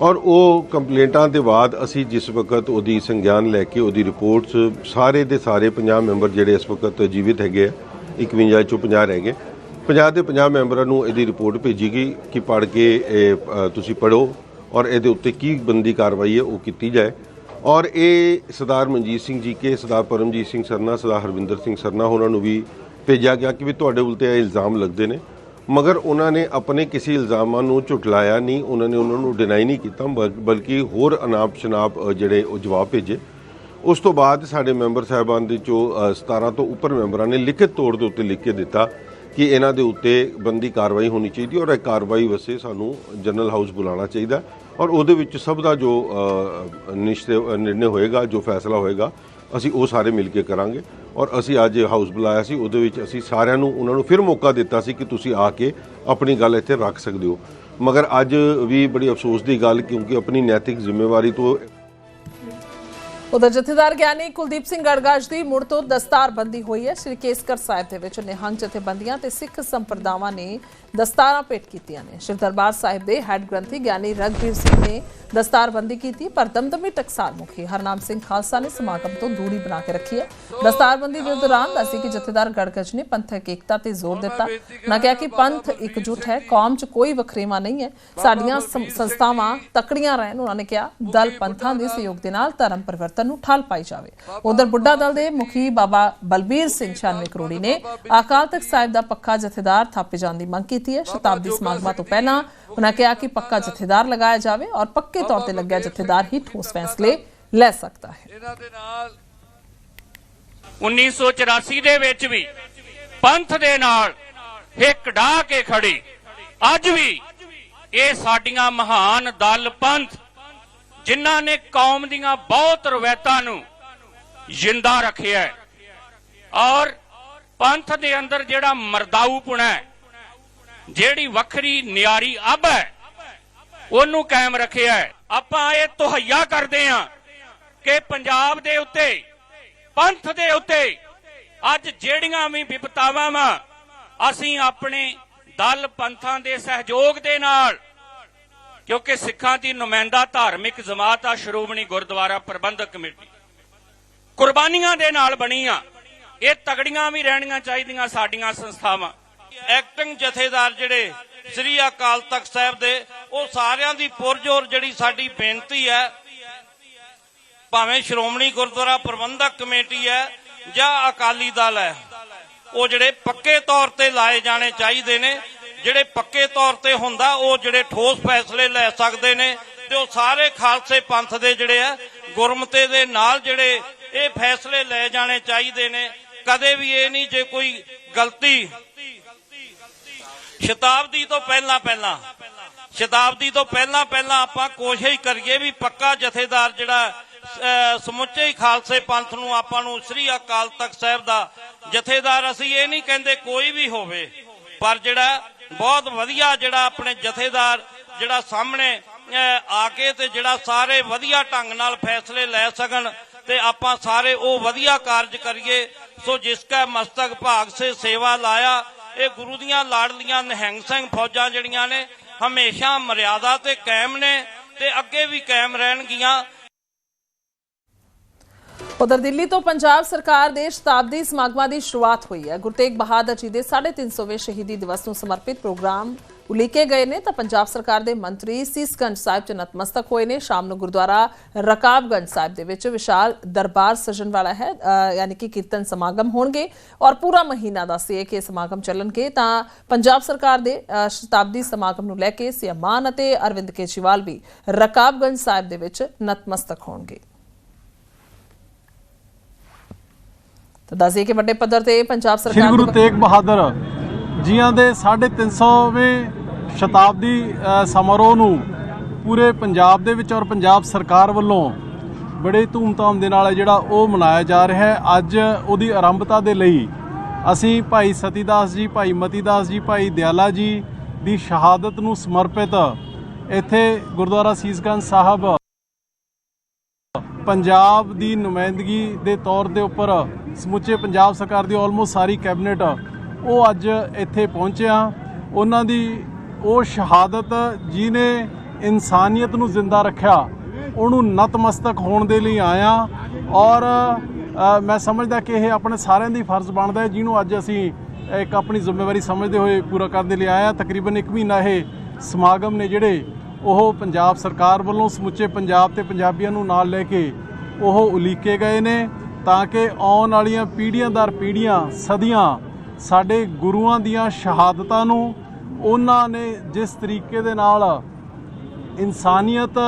ਔਰ ਉਹ ਕੰਪਲੇਂਟਾਂ ਦੇ ਬਾਅਦ ਅਸੀਂ ਜਿਸ ਵਕਤ ਉਹਦੀ ਸੰਗਿਆਨ ਲੈ ਕੇ ਉਹਦੀ ਰਿਪੋਰਟਸ ਸਾਰੇ ਦੇ ਸਾਰੇ 50 ਮੈਂਬਰ ਜਿਹੜੇ ਇਸ ਵਕਤ ਜੀਵਿਤ ਹੈਗੇ ਆ 51 ਚੋਂ 50 ਰਹਿ ਗਏ। 50 ਦੇ 50 ਮੈਂਬਰਾਂ ਨੂੰ ਇਹਦੀ ਰਿਪੋਰਟ ਭੇਜੀ ਗਈ ਕਿ ਪੜ੍ਹ ਕੇ ਇਹ ਤੁਸੀਂ ਪੜੋ ਔਰ ਇਹਦੇ ਉੱਤੇ ਕੀ ਬੰਦੀ ਕਾਰਵਾਈ ਹੈ ਉਹ ਕੀਤੀ ਜਾਏ। ਔਰ ਇਹ ਸਰਦਾਰ ਮਨਜੀਤ ਸਿੰਘ ਜੀ ਕੇ ਸਰਦਾਰ ਪਰਮਜੀਤ ਸਿੰਘ ਸਰਨਾ ਸਰਦਾਰ ਹਰਵਿੰਦਰ ਸਿੰਘ ਸਰਨਾ ਉਹਨਾਂ ਨੂੰ ਵੀ ਭੇਜਿਆ ਗਿਆ ਕਿ ਵੀ ਤੁਹਾਡੇ ਉਲਤੇ ਇਹ ਇਲਜ਼ਾਮ ਲੱਗਦੇ ਨੇ। ਮਗਰ ਉਹਨਾਂ ਨੇ ਆਪਣੇ ਕਿਸੇ ਇਲਜ਼ਾਮਾਂ ਨੂੰ ਝੁਟਲਾਇਆ ਨਹੀਂ ਉਹਨਾਂ ਨੇ ਉਹਨਾਂ ਨੂੰ ਡਿਨਾਈ ਨਹੀਂ ਕੀਤਾ ਬਲ- ਬਲਕਿ ਹੋਰ ਅਨਾਪ ਸ਼ਨਾਪ ਜਿਹੜੇ ਉਹ ਜਵਾਬ ਭੇਜੇ। ਉਸ ਤੋਂ ਬਾਅਦ ਸਾਡੇ ਮੈਂਬਰ ਸਾਹਿਬਾਨ ਦੇ ਚੋਂ ਅ, 17 ਤੋਂ ਉੱਪਰ ਮੈਂਬਰਾਂ ਨੇ ਲਿਖਿਤ ਤੌਰ ਦੇ ਉੱਤੇ ਲਿਖ ਕੇ ਦਿੱਤਾ ਕਿ ਇਹਨਾਂ ਦੇ ਉੱਤੇ ਬੰਦੀ ਕਾਰਵਾਈ ਹੋਣੀ ਚਾਹੀਦੀ ਔਰ ਇਹ ਕਾਰਵਾਈ ਵਸੇ ਸਾਨੂੰ ਜਨਰਲ ਹਾਊਸ ਬੁਲਾਉਣਾ ਚਾਹੀਦਾ। ਔਰ ਉਹਦੇ ਵਿੱਚ ਸਭ ਦਾ ਜੋ ਅ, ਨਿਸ਼ਚੈ ਨਿਰਣੇ ਹੋਏਗਾ ਜੋ ਫੈਸਲਾ ਹੋਏਗਾ ਅਸੀਂ ਉਹ ਸਾਰੇ ਮਿਲ ਕੇ ਕਰਾਂਗੇ। ਔਰ ਅਸੀਂ ਅੱਜ ਹਾਊਸ ਬੁਲਾਇਆ ਸੀ ਉਹਦੇ ਵਿੱਚ ਅਸੀਂ ਸਾਰਿਆਂ ਨੂੰ ਉਹਨਾਂ ਨੂੰ ਫਿਰ ਮੌਕਾ ਦਿੱਤਾ ਸੀ ਕਿ ਤੁਸੀਂ ਆ ਕੇ ਆਪਣੀ ਗੱਲ ਇੱਥੇ ਰੱਖ ਸਕਦੇ ਹੋ। ਮਗਰ ਅੱਜ ਵੀ ਬੜੀ ਅਫਸੋਸ ਦੀ ਗੱਲ ਕਿਉਂਕਿ ਆਪਣੀ ਨੈਤਿਕ ਜ਼ਿੰਮੇਵਾਰੀ ਤੋਂ ਉਧਰ ਜਥੇਦਾਰ ਗਿਆਨੀ ਕੁਲਦੀਪ ਸਿੰਘ ਗੜਗਾਜ ਦੀ ਮੁੜ ਤੋਂ ਦਸਤਾਰਬੰਦੀ ਹੋਈ ਹੈ। ਸ੍ਰੀ ਕੇਸਗੜ੍ਹ ਸਾਹਿਬ ਦੇ ਵਿੱਚ ਨਿਹੰਗ ਜਥੇਬੰਦੀਆਂ ਤੇ ਸਿੱਖ ਸੰਪਰਦਾਵਾਂ ਨੇ ਦਸਤਾਰਾਂ ਭੇਟ ਕੀਤੀਆਂ ਨੇ। ਸ੍ਰੀ ਦਰਬਾਰ ਸਾਹਿਬ ਦੇ ਹੈੱਡ ਗ੍ਰੰਥੀ ਗਿਆਨੀ ਰਗਵੀਰ ਸਿੰਘ ਨੇ ਦਸਤਾਰਬੰਦੀ ਕੀਤੀ, ਪਰ ਦਮਦਮੀ ਟਕਸਾਲ ਮੁਖੀ ਹਰਨਾਮ ਸਿੰਘ ਖਾਲਸਾ ਨੇ ਸਮਾਗਮ ਤੋਂ ਦੂਰੀ ਬਣਾ ਕੇ ਰੱਖੀ ਹੈ। ਦਸਤਾਰਬੰਦੀ ਦੇ ਦੌਰਾਨ ਦੱਸੀ ਕਿ ਜਥੇਦਾਰ ਗੜਗਜ ਨੇ ਪੰਥਕ ਏਕਤਾ ਤੇ ਜ਼ੋਰ ਦਿੱਤਾ। ਨਾ ਕਿਹਾ ਕਿ ਪੰਥ ਇਕਜੁੱਟ ਹੈ, ਕੌਮ 'ਚ ਕੋਈ ਵਖਰੇਵਾ ਨਹੀਂ ਹੈ। ਸਾਡੀਆਂ ਸੰਸਥਾਵਾਂ ਤਕੜੀਆਂ ਰਹਿਣ, ਉਹਨਾਂ ਨੇ ਕਿਹਾ। ਦਲ ਪੰਥਾਂ ਦੇ ਸਹਿਯੋਗ ਦੇ ਨਾਲ ਧਰਮ ਪਰਿਵਰਤਨ ਨੂੰ ਠੱਲ ਪਾਈ ਜਾਵੇ। ਉਧਰ ਬੁੱਢਾ ਦਲ ਦੇ ਮੁਖੀ ਬਾਬਾ ਬਲਬੀਰ ਸਿੰਘ 96 ਕਰੋੜੀ ਨੇ ਅਕਾਲ ਤਖਤ ਸਾਹਿਬ ਦਾ ਪੱਕਾ ਜਥੇਦਾਰ ਥਾਪੇ ਜਾਣ ਦੀ ਮੰਗ ਕੀਤੀ ਹੈ। ਸ਼ਤਾਬਦੀ ਸਮਾਗਮਾਂ ਤੋਂ ਪਹਿਲਾਂ ਉਹਨਾਂ ਕਿਹਾ ਕਿ ਪੱਕਾ ਜਥੇਦਾਰ ਲਗਾਇਆ ਜਾਵੇ ਔਰ ਪੱਕੇ ਤੌਰ ਤੇ ਲੱਗਿਆ ਜਥੇਦਾਰ ਹੀ ਠੋਸ ਫੈਸਲੇ ਲੈ ਸਕਦਾ ਹੈ। 1984 ਦੇ ਵਿੱਚ ਵੀ ਪੰਥ ਦੇ ਨਾਲ ਹਿੱਕ ਢਾ ਕੇ ਖੜੀ ਅੱਜ ਵੀ ਇਹ ਸਾਡੀਆਂ ਮਹਾਨ ਦਲ ਪੰਥ ਜਿਨ੍ਹਾਂ ਨੇ ਕੌਮ ਦੀਆਂ ਬਹੁਤ ਰਵਾਇਤਾਂ ਨੂੰ ਜਿੰਦਾ ਰੱਖਿਆ ਹੈ। ਔਰ ਪੰਥ ਦੇ ਅੰਦਰ ਜਿਹੜਾ ਮਰਦਾਊਪੁਣਾ ਹੈ, ਜਿਹੜੀ ਵੱਖਰੀ ਨਿਆਰੀ ਅੱਬ ਹੈ, ਉਹਨੂੰ ਕਾਇਮ ਰੱਖਿਆ ਹੈ। ਆਪਾਂ ਇਹ ਤੁਹਾਇਆ ਕਰਦੇ ਹਾਂ ਕਿ ਪੰਜਾਬ ਦੇ ਉੱਤੇ, ਪੰਥ ਦੇ ਉੱਤੇ ਅੱਜ ਜਿਹੜੀਆਂ ਵੀ ਵਿਪਤਾਵਾਂ ਵਾ, ਅਸੀਂ ਆਪਣੇ ਦਲ ਪੰਥਾਂ ਦੇ ਸਹਿਯੋਗ ਦੇ ਨਾਲ ਕਿਉਂਕਿ ਸਿੱਖਾਂ ਦੀ ਨੁਮਾਇੰਦਾ ਧਾਰਮਿਕ ਜਮਾਤ ਆ ਸ਼੍ਰੋਮਣੀ ਗੁਰਦੁਆਰਾ ਪ੍ਰਬੰਧਕ ਕਮੇਟੀ। ਕੁਰਬਾਨੀਆਂ ਦੇ ਨਾਲ ਬਣੀ ਆ ਇਹ ਤਗੜੀਆਂ ਵੀ ਰਹਿਣੀਆਂ ਚਾਹੀਦੀਆਂ ਸਾਡੀਆਂ ਸੰਸਥਾਵਾਂ। ਐਕਟਿੰਗ ਜਥੇਦਾਰ ਜਿਹੜੇ ਸ੍ਰੀ ਅਕਾਲ ਤਖਤ ਸਾਹਿਬ ਦੇ, ਉਹ ਸਾਰਿਆਂ ਦੀ ਪੁਰਜੋਰ ਜਿਹੜੀ ਸਾਡੀ ਬੇਨਤੀ ਹੈ, ਭਾਵੇਂ ਸ਼੍ਰੋਮਣੀ ਗੁਰਦੁਆਰਾ ਪ੍ਰਬੰਧਕ ਕਮੇਟੀ ਹੈ ਜਾਂ ਅਕਾਲੀ ਦਲ ਹੈ, ਉਹ ਜਿਹੜੇ ਪੱਕੇ ਤੌਰ ਤੇ ਲਾਏ ਜਾਣੇ ਚਾਹੀਦੇ ਨੇ ਜਿਹੜੇ ਪੱਕੇ ਤੌਰ ਤੇ ਹੁੰਦਾ, ਉਹ ਜਿਹੜੇ ਠੋਸ ਫੈਸਲੇ ਲੈ ਸਕਦੇ ਨੇ ਤੇ ਉਹ ਸਾਰੇ ਖਾਲਸੇ ਪੰਥ ਦੇ ਜਿਹੜੇ ਆ, ਗੁਰਮਤੇ ਦੇ ਨਾਲ ਜਿਹੜੇ ਇਹ ਫੈਸਲੇ ਲੈ ਜਾਣੇ ਚਾਹੀਦੇ ਨੇ। ਕਦੇ ਵੀ ਇਹ ਨਹੀਂ ਜੇ ਕੋਈ ਗਲਤੀ, ਸ਼ਤਾਬਦੀ ਤੋਂ ਪਹਿਲਾਂ ਪਹਿਲਾਂ, ਸ਼ਤਾਬਦੀ ਤੋਂ ਪਹਿਲਾਂ ਪਹਿਲਾਂ ਆਪਾਂ ਕੋਸ਼ਿਸ਼ ਕਰੀਏ ਵੀ ਪੱਕਾ ਜਥੇਦਾਰ ਜਿਹੜਾ ਸਮੁੱਚੇ ਹੀ ਖਾਲਸੇ ਪੰਥ ਨੂੰ ਆਪਾਂ ਨੂੰ ਸ੍ਰੀ ਅਕਾਲ ਤਖਤ ਸਾਹਿਬ ਦਾ ਜਥੇਦਾਰ ਅਸੀਂ ਇਹ ਨਹੀਂ ਕਹਿੰਦੇ ਕੋਈ ਵੀ ਹੋਵੇ, ਪਰ ਜਿਹੜਾ ਬਹੁਤ ਵਧੀਆ ਜਿਹੜਾ ਆਪਣੇ ਜਥੇਦਾਰ ਜਿਹੜਾ ਸਾਹਮਣੇ ਆ ਕੇ ਤੇ ਜਿਹੜਾ ਸਾਰੇ ਵਧੀਆ ਢੰਗ ਨਾਲ ਫੈਸਲੇ ਲੈ ਸਕਣ ਤੇ ਆਪਾਂ ਸਾਰੇ ਉਹ ਵਧੀਆ ਕਾਰਜ ਕਰੀਏ। ਸੋ ਜਿਸ ਕਾ ਮਸਤਕ ਭਾਗ ਸੇ ਸੇਵਾ ਲਾਇਆ, ਇਹ ਗੁਰੂ ਦੀਆਂ ਲਾਡਲੀਆਂ ਨਿਹੰਗ ਸਿੰਘ ਫੌਜਾਂ ਜਿਹੜੀਆਂ ਨੇ, ਹਮੇਸ਼ਾ ਮਰਿਆਦਾ ਤੇ ਕਾਇਮ ਨੇ ਤੇ ਅੱਗੇ ਵੀ ਕਾਇਮ ਰਹਿਣਗੀਆਂ। ਉਧਰ ਦਿੱਲੀ ਤੋਂ ਪੰਜਾਬ ਸਰਕਾਰ ਦੇ ਸ਼ਤਾਬਦੀ ਸਮਾਗਮਾਂ ਦੀ ਸ਼ੁਰੂਆਤ ਹੋਈ ਹੈ। ਗੁਰੂ ਤੇਗ ਬਹਾਦਰ ਜੀ ਦੇ 350ਵੇਂ ਸ਼ਹੀਦੀ ਦਿਵਸ ਨੂੰ ਸਮਰਪਿਤ ਪ੍ਰੋਗਰਾਮ ਉਲੀਕੇ ਗਏ ਨੇ ਤਾਂ ਪੰਜਾਬ ਸਰਕਾਰ ਦੇ ਮੰਤਰੀ ਸੀਸਗੰਜ ਸਾਹਿਬ ਚ ਨਤਮਸਤਕ ਹੋਏ ਨੇ। ਸ਼ਾਮ ਨੂੰ ਗੁਰਦੁਆਰਾ ਰਕਾਬਗੰਜ ਸਾਹਿਬ ਦੇ ਵਿੱਚ ਵਿਸ਼ਾਲ ਦਰਬਾਰ ਸਜਣ ਵਾਲਾ ਹੈ ਯਾਨੀ ਕਿ ਕੀਰਤਨ ਸਮਾਗਮ ਹੋਣਗੇ ਔਰ ਪੂਰਾ ਮਹੀਨਾ ਦਾ ਸੇ ਕਿ ਸਮਾਗਮ ਚੱਲਣਗੇ ਤਾਂ ਪੰਜਾਬ ਸਰਕਾਰ ਦੇ ਸ਼ਤਾਬਦੀ ਸਮਾਗਮ ਨੂੰ ਲੈ ਕੇ ਸੀਐਮ ਮਾਨ ਅਤੇ ਅਰਵਿੰਦ ਕੇਜਰੀਵਾਲ ਵੀ ਰਕਾਬਗੰਜ ਸਾਹਿਬ ਦੇ ਵਿੱਚ ਨਤਮਸਤਕ ਹੋਣਗੇ। ਤਾਂ ਦੱਸਦੇ ਕਿ ਵੱਡੇ ਪੱਧਰ ਤੇ ਪੰਜਾਬ ਸ੍ਰੀ ਸਰਕਾਰ ਗੁਰੂ ਦੇ- ਤੇਗ ਬਹਾਦਰ ਜੀਆਂ ਦੇ 350ਵੇਂ ਸ਼ਤਾਬਦੀ ਸਮਾਰੋਹ ਨੂੰ ਪੂਰੇ ਪੰਜਾਬ ਦੇ ਵਿੱਚ ਔਰ ਪੰਜਾਬ ਸਰਕਾਰ ਵੱਲੋਂ ਬੜੇ ਧੂਮਧਾਮ ਦੇ ਨਾਲ ਜਿਹੜਾ ਉਹ ਮਨਾਇਆ ਜਾ ਰਿਹਾ ਹੈ। ਅੱਜ ਉਹਦੀ ਆਰੰਭਤਾ ਦੇ ਲਈ ਅਸੀਂ ਭਾਈ ਸਤੀਦਾਸ ਜੀ ਭਾਈ ਮਤੀਦਾਸ ਜੀ ਭਾਈ ਦਿਆਲਾ ਜੀ ਦੀ ਸ਼ਹਾਦਤ ਨੂੰ ਸਮਰਪਿਤ ਇੱਥੇ ਗੁਰਦੁਆਰਾ ਸੀਸਗੰਜ ਸਾਹਿਬ ਪੰਜਾਬ ਦੀ ਨੁਮਾਇੰਦਗੀ ਦੇ ਤੌਰ ਦੇ ਉੱਪਰ ਸਮੁੱਚੇ ਪੰਜਾਬ ਸਰਕਾਰ ਦੀ ਆਲਮੋਸਟ ਸਾਰੀ ਕੈਬਨਿਟ ਉਹ ਅੱਜ ਇੱਥੇ ਪਹੁੰਚਿਆ। ਉਹਨਾਂ ਦੀ ਉਹ ਸ਼ਹਾਦਤ ਜਿਹਨੇ ਇਨਸਾਨੀਅਤ ਨੂੰ ਜ਼ਿੰਦਾ ਰੱਖਿਆ, ਉਹਨੂੰ ਨਤਮਸਤਕ ਹੋਣ ਦੇ ਲਈ ਆਇਆ। ਔਰ ਮੈਂ ਸਮਝਦਾ ਕਿ ਇਹ ਆਪਣੇ ਸਾਰਿਆਂ ਦੀ ਫਰਜ਼ ਬਣਦਾ ਹੈ, ਜਿਹਨੂੰ ਅੱਜ ਅਸੀਂ ਇੱਕ ਆਪਣੀ ਜ਼ਿੰਮੇਵਾਰੀ ਸਮਝਦੇ ਹੋਏ ਪੂਰਾ ਕਰਨ ਦੇ ਲਈ ਆਇਆ। ਤਕਰੀਬਨ 1 ਮਹੀਨਾ ਇਹ ਸਮਾਗਮ ਨੇ ਜਿਹੜੇ ਉਹ ਪੰਜਾਬ ਸਰਕਾਰ ਵੱਲੋਂ ਸਮੁੱਚੇ ਪੰਜਾਬ ਤੇ ਪੰਜਾਬੀਆਂ ਨੂੰ ਨਾਲ ਲੈ ਕੇ ਉਹ ਉਲੀਕੇ ਗਏ ਨੇ ਤਾਂ ਕਿ ਆਉਣ ਵਾਲੀਆਂ ਪੀੜ੍ਹੀਆਂ ਦਰ ਪੀੜ੍ਹੀਆਂ, ਸਦੀਆਂ ਸਾਡੇ ਗੁਰੂਆਂ ਦੀਆਂ ਸ਼ਹਾਦਤਾਂ ਨੂੰ ਉਹਨਾਂ ਨੇ ਜਿਸ ਤਰੀਕੇ ਦੇ ਨਾਲ ਇਨਸਾਨੀਅਤ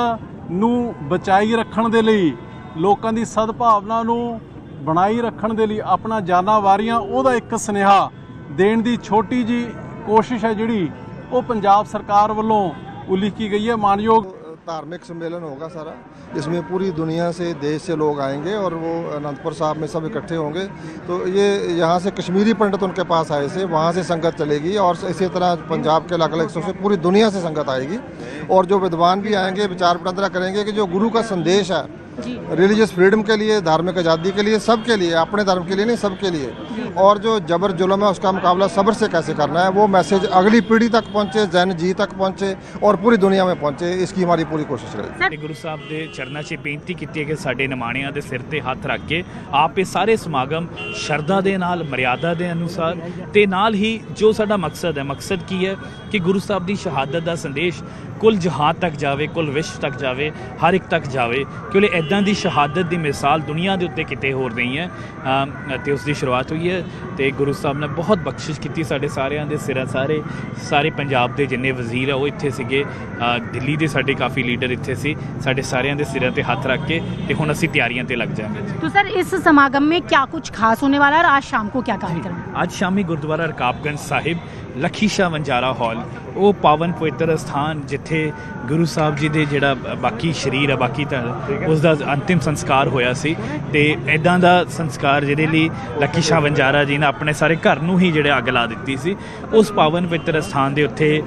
ਨੂੰ ਬਚਾਈ ਰੱਖਣ ਦੇ ਲਈ, ਲੋਕਾਂ ਦੀ ਸਦਭਾਵਨਾ ਨੂੰ ਬਣਾਈ ਰੱਖਣ ਦੇ ਲਈ ਆਪਣਾ ਜਾਨਾਂ ਵਾਰੀਆਂ, ਉਹਦਾ ਇੱਕ ਸੁਨੇਹਾ ਦੇਣ ਦੀ ਛੋਟੀ ਜੀ ਕੋਸ਼ਿਸ਼ ਹੈ ਜਿਹੜੀ ਉਹ ਪੰਜਾਬ ਸਰਕਾਰ ਵੱਲੋਂ उल्लेख की गई है। मानयोग तो, धार्मिक सम्मेलन होगा सारा। इसमें पूरी दुनिया से, देश से लोग आएँगे और वो अनंतपुर साहब में सब इकट्ठे होंगे। तो ये यहाँ से कश्मीरी पंडित उनके पास आए से, वहाँ से संगत चलेगी और इसी तरह पंजाब के अलग अलग से पूरी दुनिया से संगत आएगी। और जो विद्वान भी आएँगे, विचार वटंदरा करेंगे कि जो गुरु का संदेश है रिलीजियस फ्रीडम के लिए धार्मिक आज़ादी के लिए सबके लिए अपने धर्म के लिए नहीं सबके लिए और जो जबर जुल्म है उसका मुकाबला सब्र से कैसे करना है वो मैसेज अगली पीढ़ी तक पहुँचे जैन जी तक पहुँचे और पूरी दुनिया में पहुँचे इसकी हमारी पूरी कोशिश रहेगी ਤੇ ਗੁਰੂ ਸਾਹਿਬ ਦੇ ਚਰਨਾਂ 'ਚ ਬੇਨਤੀ ਕੀਤੀ ਹੈ ਕਿ ਸਾਡੇ ਨਿਮਾਣਿਆਂ ਦੇ ਸਿਰ ਤੇ ਹੱਥ ਰੱਖ ਕੇ ਆਪ ਇਹ ਸਾਰੇ ਸਮਾਗਮ ਸ਼ਰਧਾ ਦੇ ਨਾਲ ਮਰਿਆਦਾ ਦੇ ਅਨੁਸਾਰ ਤੇ ਨਾਲ ਹੀ ਜੋ ਸਾਡਾ ਮਕਸਦ ਹੈ ਮਕਸਦ ਕੀ ਹੈ ਕਿ ਗੁਰੂ ਸਾਹਿਬ ਦੀ ਸ਼ਹਾਦਤ ਦਾ ਸੰਦੇਸ਼ ਕੁੱਲ ਜਹਾਨ ਤੱਕ ਜਾਵੇ ਕੁੱਲ ਵਿਸ਼ਵ ਤੱਕ ਜਾਵੇ ਹਰ ਇੱਕ ਤੱਕ ਜਾਵੇ ਕਿਉਂਕਿ ਐਦਾਂ ਦੀ ਸ਼ਹਾਦਤ ਦੀ ਮਿਸਾਲ ਦੁਨੀਆ ਦੇ ਉੱਤੇ ਕਿਤੇ ਹੋਰ ਨਹੀਂ ਹੈ ਅਮ, ਤੇ ਉਸ ਦੀ ਸ਼ੁਰੂਆਤ ਹੋਈ ਹੈ ਤੇ ਗੁਰੂ ਸਾਹਿਬ ਨੇ ਬਹੁਤ ਬਖਸ਼ਿਸ਼ ਕੀਤੀ ਸਾਡੇ ਸਾਰਿਆਂ ਦੇ ਸਿਰਾਂ ਸਾਰੇ ਸਾਰੇ ਪੰਜਾਬ ਦੇ ਜਿੰਨੇ ਵਜ਼ੀਰ ਆ ਉਹ ਇੱਥੇ ਸੀਗੇ ਅ, ਦਿੱਲੀ ਦੇ ਸਾਡੇ ਕਾਫੀ ਲੀਡਰ ਇੱਥੇ ਸੀ ਸਾਡੇ ਸਾਰਿਆਂ ਦੇ ਸਿਰਾਂ ਤੇ ਹੱਥ ਰੱਖ ਕੇ ਤੇ ਹੁਣ ਅਸੀਂ ਤਿਆਰੀਆਂ ਤੇ ਲੱਗ ਜਾਵਾਂਗੇ ਜੀ तो सर इस समागम में क्या कुछ खास होने वाला है और आज शाम को क्या कार्यक्रम है ਅੱਜ ਸ਼ਾਮੀ ਗੁਰਦੁਆਰਾ ਰਕਾਬਗੰਜ ਸਾਹਿਬ ਲਖੀਸ਼ਾ ਵੰਜਾਰਾ ਹਾਲ, ਉਹ ਪਾਵਨ ਪਵਿੱਤਰ ਸਥਾਨ ਜਿੱਥੇ ਗੁਰੂ ਸਾਹਿਬ ਜੀ ਦੇ ਜਿਹੜਾ ਬਾਕੀ ਸਰੀਰ ਆ, ਬਾਕੀ ਤਾਂ ਉਸ ਦਾ ਅੰਤਿਮ ਸੰਸਕਾਰ ਹੋਇਆ ਸੀ ਤੇ ਐਦਾਂ ਦਾ ਸੰਸਕਾਰ ਜਿਹਦੇ ਲਈ ਲੱਕੀ ਸ਼ਾਹ ਵੰਜਾਰਾ ਜੀ ਨੇ ਆਪਣੇ ਸਾਰੇ ਘਰ ਨੂੰ ਹੀ ਜਿਹੜੇ ਅੱਗ ਲਾ ਦਿੱਤੀ ਸੀ। ਉਸ ਪਾਵਨ ਪਵਿੱਤਰ ਸਥਾਨ ਦੇ ਉੱਤੇ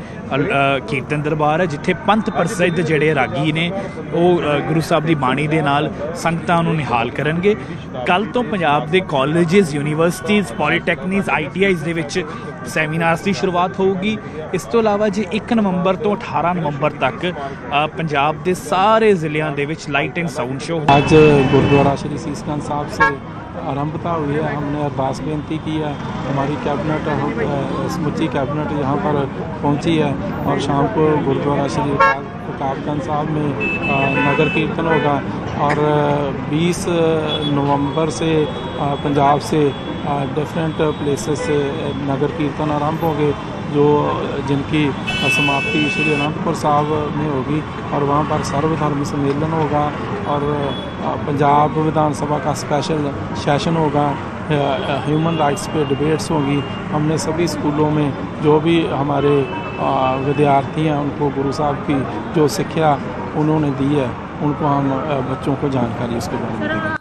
ਕੀਰਤਨ ਦਰਬਾਰ ਹੈ ਜਿੱਥੇ ਪੰਥ ਪ੍ਰਸਿੱਧ ਜਿਹੜੇ ਰਾਗੀ ਨੇ, ਉਹ ਗੁਰੂ ਸਾਹਿਬ ਦੀ ਬਾਣੀ ਦੇ ਨਾਲ ਸੰਗਤਾਂ ਨੂੰ ਨਿਹਾਲ ਕਰਨਗੇ। ਕੱਲ ਤੋਂ ਪੰਜਾਬ ਦੇ ਕਾਲਜਸ ਯੂਨੀਵਰਸਿਟੀਜ਼ ਪੋਲੀਟੈਕਨਿਕਸ ਆਈਟੀਆਈਜ਼ ਦੇ ਵਿੱਚ ਸੈਮੀਨਾਰਸ ਦੀ ਸ਼ੁਰੂਆਤ ਹੋਊਗੀ ਇਸ ਤੋਂ ਇਲਾਵਾ ਜੀ 1 ਨਵੰਬਰ ਤੋਂ 18 ਨਵੰਬਰ ਤੱਕ ਅ, ਪੰਜਾਬ ਦੇ ਸਾਰੇ ਜ਼ਿਲ੍ਹਿਆਂ ਦੇ ਵਿੱਚ ਲਾਈਟ ਐਂਡ ਸਾਊਂਡ ਸ਼ੋ आज गुरुद्वारा श्री सीसगंज साहब से आरंभता हुई है हमने अरदास बेनती की है हमारी कैबिनेट हम- अ, समूची कैबिनेट यहाँ पर पहुँची है और शाम को गुरुद्वारा श्री प्रतापगंज साहब में अ, नगर कीर्तन होगा और अ, 20 नवंबर से अ, पंजाब से डिफरेंट प्लेसेस से नगर कीर्तन आरंभ होंगे जो जिनकी समाप्ति श्री अनंतपुर साहब में होगी, और वहाँ पर सर्वधर्म सम्मेलन होगा, और पंजाब विधानसभा का स्पेशल सेशन होगा ह्यूमन राइट्स पे डिबेट्स होंगी। हमने सभी स्कूलों में जो भी हमारे विद्यार्थी हैं, उनको गुरु साहब की जो शिक्षा उन्होंने दी है। उनको हम बच्चों को जानकारी उसके बारे में देंगे।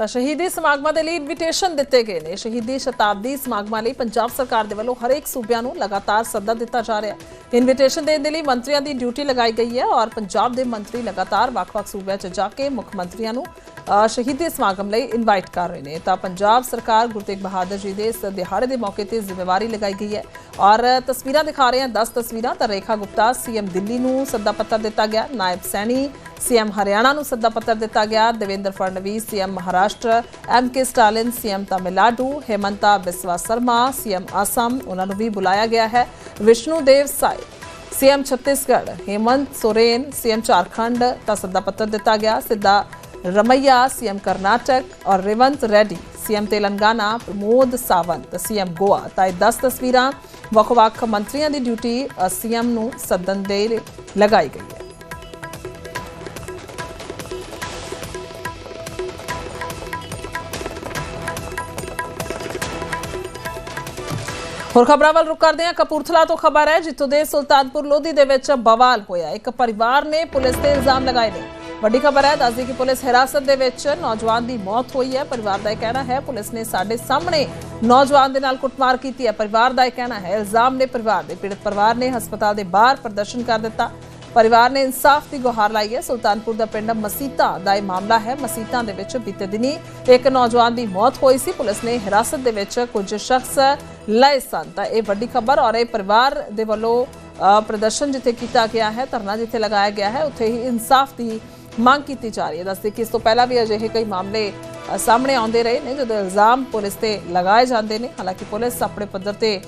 ਤਾਂ ਸ਼ਹੀਦੀ ਸਮਾਗਮਾਂ ਦੇ ਲਈ ਇਨਵੀਟੇਸ਼ਨ ਦਿੱਤੇ ਗਏ ਨੇ। ਸ਼ਹੀਦੀ ਸ਼ਤਾਬਦੀ ਸਮਾਗਮਾਂ ਲਈ ਪੰਜਾਬ ਸਰਕਾਰ ਦੇ ਵੱਲੋਂ ਹਰੇਕ ਸੂਬਿਆਂ ਨੂੰ ਲਗਾਤਾਰ ਸੱਦਾ ਦਿੱਤਾ ਜਾ ਰਿਹਾ ਹੈ। ਇਨਵੀਟੇਸ਼ਨ ਦੇਣ ਦੇ ਲਈ ਮੰਤਰੀਆਂ ਦੀ ਡਿਊਟੀ ਲਗਾਈ ਗਈ ਹੈ ਔਰ ਪੰਜਾਬ ਦੇ ਮੰਤਰੀ ਲਗਾਤਾਰ ਵੱਖ-ਵੱਖ ਸੂਬਿਆਂ 'ਚ ਜਾ ਕੇ ਮੁੱਖ ਮੰਤਰੀਆਂ ਨੂੰ ਸ਼ਹੀਦੀ ਸਮਾਗਮ ਲਈ ਇਨਵਾਈਟ ਕਰ ਰਹੇ ਨੇ। ਤਾਂ ਪੰਜਾਬ ਸਰਕਾਰ ਗੁਰੂ ਤੇਗ ਬਹਾਦਰ ਜੀ ਦੇ ਇਸ ਦਿਹਾੜੇ ਦੇ ਮੌਕੇ ਤੇ ਜ਼ਿੰਮੇਵਾਰੀ ਲਗਾਈ ਗਈ ਹੈ ਔਰ ਤਸਵੀਰਾਂ ਦਿਖਾ ਰਹੇ ਹਾਂ। 10 ਤਸਵੀਰਾਂ ਤਾਂ ਰੇਖਾ ਗੁਪਤਾ, ਸੀਐਮ ਦਿੱਲੀ ਨੂੰ ਸੱਦਾ ਪੱਤਰ ਦਿੱਤਾ ਗਿਆ। ਨਾਇਬ ਸੈਣੀ ਸੀਐਮ ਹਰਿਆਣਾ ਨੂੰ ਸੱਦਾ ਪੱਤਰ ਦਿੱਤਾ ਗਿਆ। Devendra Fadnavis, CM Maharashtra, M K Stalin, CM Tamil Nadu, Himanta Biswa Sarma, CM Assam, ਉਹਨਾਂ ਨੂੰ ਵੀ ਬੁਲਾਇਆ ਗਿਆ ਹੈ। ਵਿਸ਼ਨੂੰ ਦੇਵ ਸਾਈ ਸੀਐਮ ਛੱਤੀਸਗੜ੍ਹ, ਹੇਮੰਤ ਸੋਰੇਨ, ਸੀਐਮ ਝਾਰਖੰਡ ਦਾ ਸੱਦਾ ਪੱਤਰ ਦਿੱਤਾ ਗਿਆ। ਸਿੱਧਾ ਰਮਈਆ, ਸੀਐਮ ਕਰਨਾਟਕ ਔਰ ਰੇਵੰਤ ਰੈਡੀ, ਸੀਐਮ ਤੇਲੰਗਾਨਾ, ਪ੍ਰਮੋਦ ਸਾਵੰਤ, ਸੀਐਮ ਗੋਆ। ਤਾਂ ਇਹ 10 ਤਸਵੀਰਾਂ ਵੱਖ-ਵੱਖ ਮੰਤਰੀਆਂ ਦੀ ਡਿਊਟੀ ਸੀਐਮ ਨੂੰ ਸੱਦਣ ਦੇ ਲਗਾਈ ਗਈ ਹੈ। ਹੋਰ ਖਬਰਾਂ ਵੱਲ ਰੁਕ ਕਰਦੇ ਹਾਂ। ਕਪੂਰਥਲਾ ਤੋਂ ਖਬਰ ਹੈ, ਜਿੱਥੋਂ ਦੇ ਸੁਲਤਾਨਪੁਰ ਲੋਧੀ ਦੇ ਵਿੱਚ ਬਵਾਲ ਹੋਇਆ। ਇੱਕ ਪਰਿਵਾਰ ਨੇ ਪੁਲਿਸ ਤੇ ਇਲਜ਼ਾਮ ਲਗਾਏ ਨੇ। ਵੱਡੀ ਖਬਰ ਹੈ, ਦੱਸਦੀ ਕਿ ਪੁਲਿਸ ਹਿਰਾਸਤ ਦੇ ਵਿੱਚ ਨੌਜਵਾਨ ਦੀ ਮੌਤ ਹੋਈ ਹੈ। ਪਰਿਵਾਰ ਦਾ ਇਹ ਕਹਿਣਾ ਹੈ, ਪੁਲਿਸ ਨੇ ਸਾਡੇ ਸਾਹਮਣੇ ਨੌਜਵਾਨ ਦੇ ਨਾਲ ਕੁੱਟਮਾਰ ਕੀਤੀ ਹੈ। ਪਰਿਵਾਰ ਦਾ ਇਹ ਕਹਿਣਾ ਹੈ, ਇਲਜ਼ਾਮ ਨੇ ਪਰਿਵਾਰ ਦੇ ਪੀੜਤ ਪਰਿਵਾਰ ਨੇ ਹਸਪਤਾਲ ਦੇ ਬਾਹਰ ਪ੍ਰਦਰਸ਼ਨ ਕਰ ਦਿੱਤਾ। ਪਰਿਵਾਰ ਨੇ ਇਨਸਾਫ ਦੀ ਗੁਹਾਰ ਲਾਈ ਹੈ। ਸੁਲਤਾਨਪੁਰ ਦਾ ਪਿੰਡ ਮਸੀਤਾ ਦਾ ਇਹ ਮਾਮਲਾ ਹੈ। ਮਸੀਤਾ ਦੇ ਵਿੱਚ ਬੀਤੇ ਦਿਨੀ ਇੱਕ ਨੌਜਵਾਨ ਦੀ ਮੌਤ ਹੋਈ ਸੀ। ਪੁਲਿਸ ਨੇ ਹਿਰਾਸਤ ਦੇ ਵਿੱਚ ਕੁਝ ਸ਼ਖਸ ਲਏ ਸਨ। ਤਾਂ ਇਹ ਵੱਡੀ ਖਬਰ ਔਰ ਇਹ ਪਰਿਵਾਰ ਦੇ ਵੱਲੋਂ ਪ੍ਰਦਰਸ਼ਨ ਜਿੱਥੇ ਕੀਤਾ ਗਿਆ ਹੈ, ਧਰਨਾ ਜਿੱਥੇ ਲਗਾਇਆ ਗਿਆ ਹੈ, ਉੱਥੇ ਹੀ ਇਨਸਾਫ ਦੀ ਮੰਗ ਕੀਤੀ ਜਾ ਰਹੀ ਹੈ। ਦੱਸਦੇ ਕਿ ਇਸ ਤੋਂ ਪਹਿਲਾਂ ਵੀ ਅਜਿਹੇ ਕਈ ਮਾਮਲੇ ਸਾਹਮਣੇ ਆਉਂਦੇ ਰਹੇ ਨੇ, ਜਦੋਂ ਇਲਜ਼ਾਮ ਪੁਲਿਸ ਤੇ ਲਗਾਏ ਜਾਂਦੇ ਨੇ। ਹਾਲਾਂਕਿ ਪੁਲਿਸ ਆਪਣੇ ਪੱਧਰ ਤੇ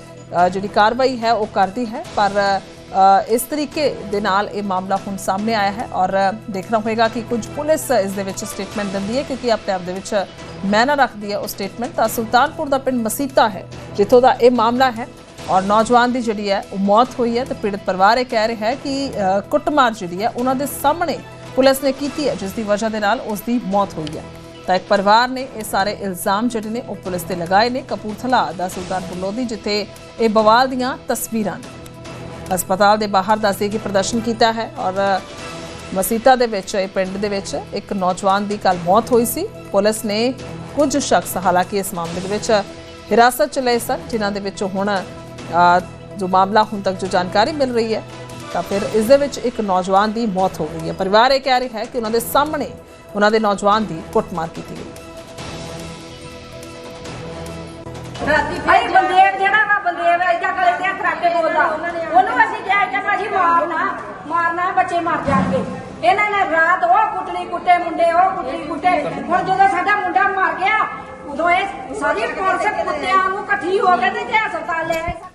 ਜਿਹੜੀ ਕਾਰਵਾਈ ਹੈ, ਉਹ ਕਰਦੀ ਹੈ, ਪਰ ਇਸ ਤਰੀਕੇ ਦੇ ਨਾਲ ਇਹ ਮਾਮਲਾ ਹੁਣ ਸਾਹਮਣੇ ਆਇਆ ਹੈ ਔਰ ਦੇਖਣਾ ਹੋਏਗਾ ਕਿ ਕੁਝ ਪੁਲਿਸ ਇਸ ਦੇ ਵਿੱਚ ਸਟੇਟਮੈਂਟ ਦਿੰਦੀ ਹੈ ਕਿਉਂਕਿ ਆਪਣੇ ਆਪ ਦੇ ਵਿੱਚ ਮੈਨਾ ਰੱਖਦੀ ਹੈ ਉਹ ਸਟੇਟਮੈਂਟ ਤਾਂ ਸੁਲਤਾਨਪੁਰ ਦਾ ਪਿੰਡ ਮਸੀਤਾ ਹੈ, ਜਿੱਥੋਂ ਦਾ ਇਹ ਮਾਮਲਾ ਹੈ ਔਰ ਨੌਜਵਾਨ ਦੀ ਜਿਹੜੀ ਹੈ ਉਹ ਮੌਤ ਹੋਈ ਹੈ ਤੇ ਪੀੜਤ ਪਰਿਵਾਰ ਇਹ ਕਹਿ ਰਿਹਾ ਹੈ ਕਿ ਕੁੱਟਮਾਰ ਜਿਹੜੀ ਹੈ ਉਹਨਾਂ ਦੇ ਸਾਹਮਣੇ ਪੁਲਿਸ ਨੇ ਕੀਤੀ ਹੈ, ਜਿਸ ਦੀ ਵਜ੍ਹਾ ਦੇ ਨਾਲ ਉਸ ਦੀ ਮੌਤ ਹੋਈ ਹੈ। ਤਾਂ ਇੱਕ ਪਰਿਵਾਰ ਨੇ ਇਹ ਸਾਰੇ ਇਲਜ਼ਾਮ ਜਿਹੜੇ ਨੇ ਉਹ ਪੁਲਿਸ ਤੇ ਲਗਾਏ ਨੇ ਕਪੂਰਥਲਾ ਦਾ ਸੁਲਤਾਨਪੁਰ ਲੋਧੀ, ਜਿੱਥੇ ਇਹ ਬਵਾਲ ਦੀਆਂ ਤਸਵੀਰਾਂ ਨੇ। ਹਸਪਤਾਲ ਦੇ ਬਾਹਰ ਦੱਸੇ ਕਿ ਪ੍ਰਦਰਸ਼ਨ ਕੀਤਾ ਹੈ ਔਰ ਮਸੀਤਾ ਦੇ ਵਿੱਚ, ਇਹ ਪਿੰਡ ਦੇ ਵਿੱਚ ਇੱਕ ਨੌਜਵਾਨ ਦੀ ਕੱਲ ਮੌਤ ਹੋਈ ਸੀ। ਪੁਲਿਸ ਨੇ ਕੁਝ ਸ਼ਖਸ, ਹਾਲਾਂਕਿ ਇਸ ਮਾਮਲੇ ਦੇ ਵਿੱਚ ਹਿਰਾਸਤ ਚ ਲਏ ਸਨ, ਜਿਨ੍ਹਾਂ ਦੇ ਵਿੱਚੋਂ ਹੁਣ ਜੋ ਮਾਮਲਾ ਹੁਣ ਤੱਕ ਜੋ ਜਾਣਕਾਰੀ ਮਿਲ ਰਹੀ ਹੈ, ਤਾਂ ਫਿਰ ਇਸ ਦੇ ਵਿੱਚ ਇੱਕ ਨੌਜਵਾਨ ਦੀ ਮੌਤ ਹੋ ਗਈ ਹੈ। ਪਰਿਵਾਰ ਇਹ ਕਹਿ ਰਿਹਾ ਹੈ ਕਿ ਉਹਨਾਂ ਦੇ ਸਾਹਮਣੇ ਉਹਨਾਂ ਦੇ ਨੌਜਵਾਨ ਦੀ ਕੁੱਟਮਾਰ ਕੀਤੀ ਗਈ। ਭਾਈ ਬੰਦੇਵ ਜਿਹੜਾ ਵਾ ਬੰਦੇਵ ਐਜਾ ਗਲੇ ਤੇ ਬੋਲਦਾ। ਉਹਨੂੰ ਅਸੀਂ ਮਾਰਨਾ ਮਾਰਨਾ, ਬੱਚੇ ਮਰ ਜਾਣਗੇ। ਇਹਨਾਂ ਨੇ ਰਾਤ ਉਹ ਕੁੱਟਣੀ, ਕੁੱਟੇ ਮੁੰਡੇ, ਉਹ ਕੁੱਟਣੀ, ਕੁੱਟੇ। ਹੁਣ ਜਦੋਂ ਸਾਡਾ ਮੁੰਡਾ ਮਰ ਗਿਆ, ਉਦੋਂ ਇਹ ਸਾਰੀ ਪੁਲਿਸ ਕੁੱਤਿਆਂ ਨੂੰ ਇਕੱਠੀ ਹੋ ਕੇ ਤੇ ਹਸਪਤਾਲ ਲੈ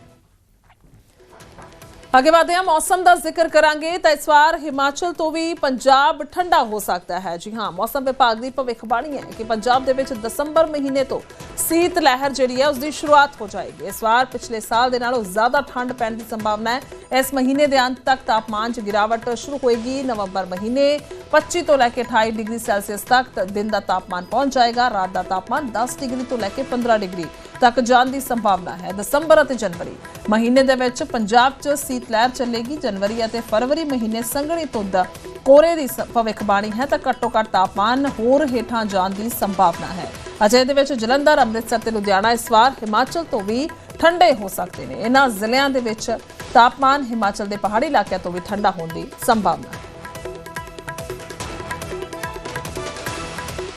ਅੱਗੇ ਵਧਦੇ ਹਾਂ, ਮੌਸਮ ਦਾ ਜ਼ਿਕਰ ਕਰਾਂਗੇ ਤਾਂ ਇਸ ਵਾਰ ਹਿਮਾਚਲ ਤੋਂ ਵੀ ਪੰਜਾਬ ਠੰਡਾ ਹੋ ਸਕਦਾ ਹੈ। ਜੀ ਹਾਂ, ਮੌਸਮ ਵਿਭਾਗ ਦੀ ਭਵਿੱਖਬਾਣੀ ਹੈ ਕਿ ਪੰਜਾਬ ਦੇ ਵਿੱਚ ਦਸੰਬਰ ਮਹੀਨੇ ਤੋਂ ਸੀਤ ਲਹਿਰ ਜਿਹੜੀ ਹੈ ਉਸ ਦੀ ਸ਼ੁਰੂਆਤ ਹੋ ਜਾਏਗੀ। ਇਸ ਵਾਰ ਪਿਛਲੇ ਸਾਲ ਦੇ ਨਾਲੋਂ ਜ਼ਿਆਦਾ ਠੰਡ ਪੈਣ ਦੀ ਸੰਭਾਵਨਾ ਹੈ। ਇਸ ਮਹੀਨੇ ਦੇ ਅੰਤ ਤੱਕ ਤਾਪਮਾਨ 'ਚ ਗਿਰਾਵਟ ਸ਼ੁਰੂ ਹੋਏਗੀ। ਨਵੰਬਰ ਮਹੀਨੇ 25 ਤੋਂ ਲੈ ਕੇ 28 ਡਿਗਰੀ ਸੈਲਸੀਅਸ ਤੱਕ ਦਿਨ ਦਾ ਤਾਪਮਾਨ ਪਹੁੰਚ ਜਾਏਗਾ। ਰਾਤ ਦਾ ਤਾਪਮਾਨ 10 ਡਿਗਰੀ ਤੋਂ ਲੈ ਕੇ 15 ਡਿਗਰੀ ਤੱਕ ਜਾਣ ਦੀ ਸੰਭਾਵਨਾ ਹੈ। ਦਸੰਬਰ ਅਤੇ ਜਨਵਰੀ ਮਹੀਨੇ ਦੇ ਵਿੱਚ ਪੰਜਾਬ 'ਚ ਸੀਤ ਲਹਿਰ ਚੱਲੇਗੀ। ਜਨਵਰੀ ਅਤੇ ਫਰਵਰੀ ਮਹੀਨੇ ਸੰਘਣੀ ਧੁੰਦ ਕੋਰੇ ਦੀ ਸ- ਭਵਿੱਖਬਾਣੀ ਹੈ ਤਾਂ ਘੱਟੋ ਘੱਟ ਤਾਪਮਾਨ ਹੋਰ ਹੇਠਾਂ ਜਾਣ ਦੀ ਸੰਭਾਵਨਾ ਹੈ। ਅਜੇ ਦੇ ਵਿੱਚ ਜਲੰਧਰ, ਅੰਮ੍ਰਿਤਸਰ ਤੇ ਲੁਧਿਆਣਾ ਇਸ ਵਾਰ ਹਿਮਾਚਲ ਤੋਂ ਵੀ ਠੰਡੇ ਹੋ ਸਕਦੇ ਨੇ। ਇਹਨਾਂ ਜ਼ਿਲ੍ਹਿਆਂ ਦੇ ਵਿੱਚ ਤਾਪਮਾਨ ਹਿਮਾਚਲ ਦੇ ਪਹਾੜੀ ਇਲਾਕਿਆਂ ਤੋਂ ਵੀ ਠੰਡਾ ਹੋਣ ਦੀ ਸੰਭਾਵਨਾ ਹੈ।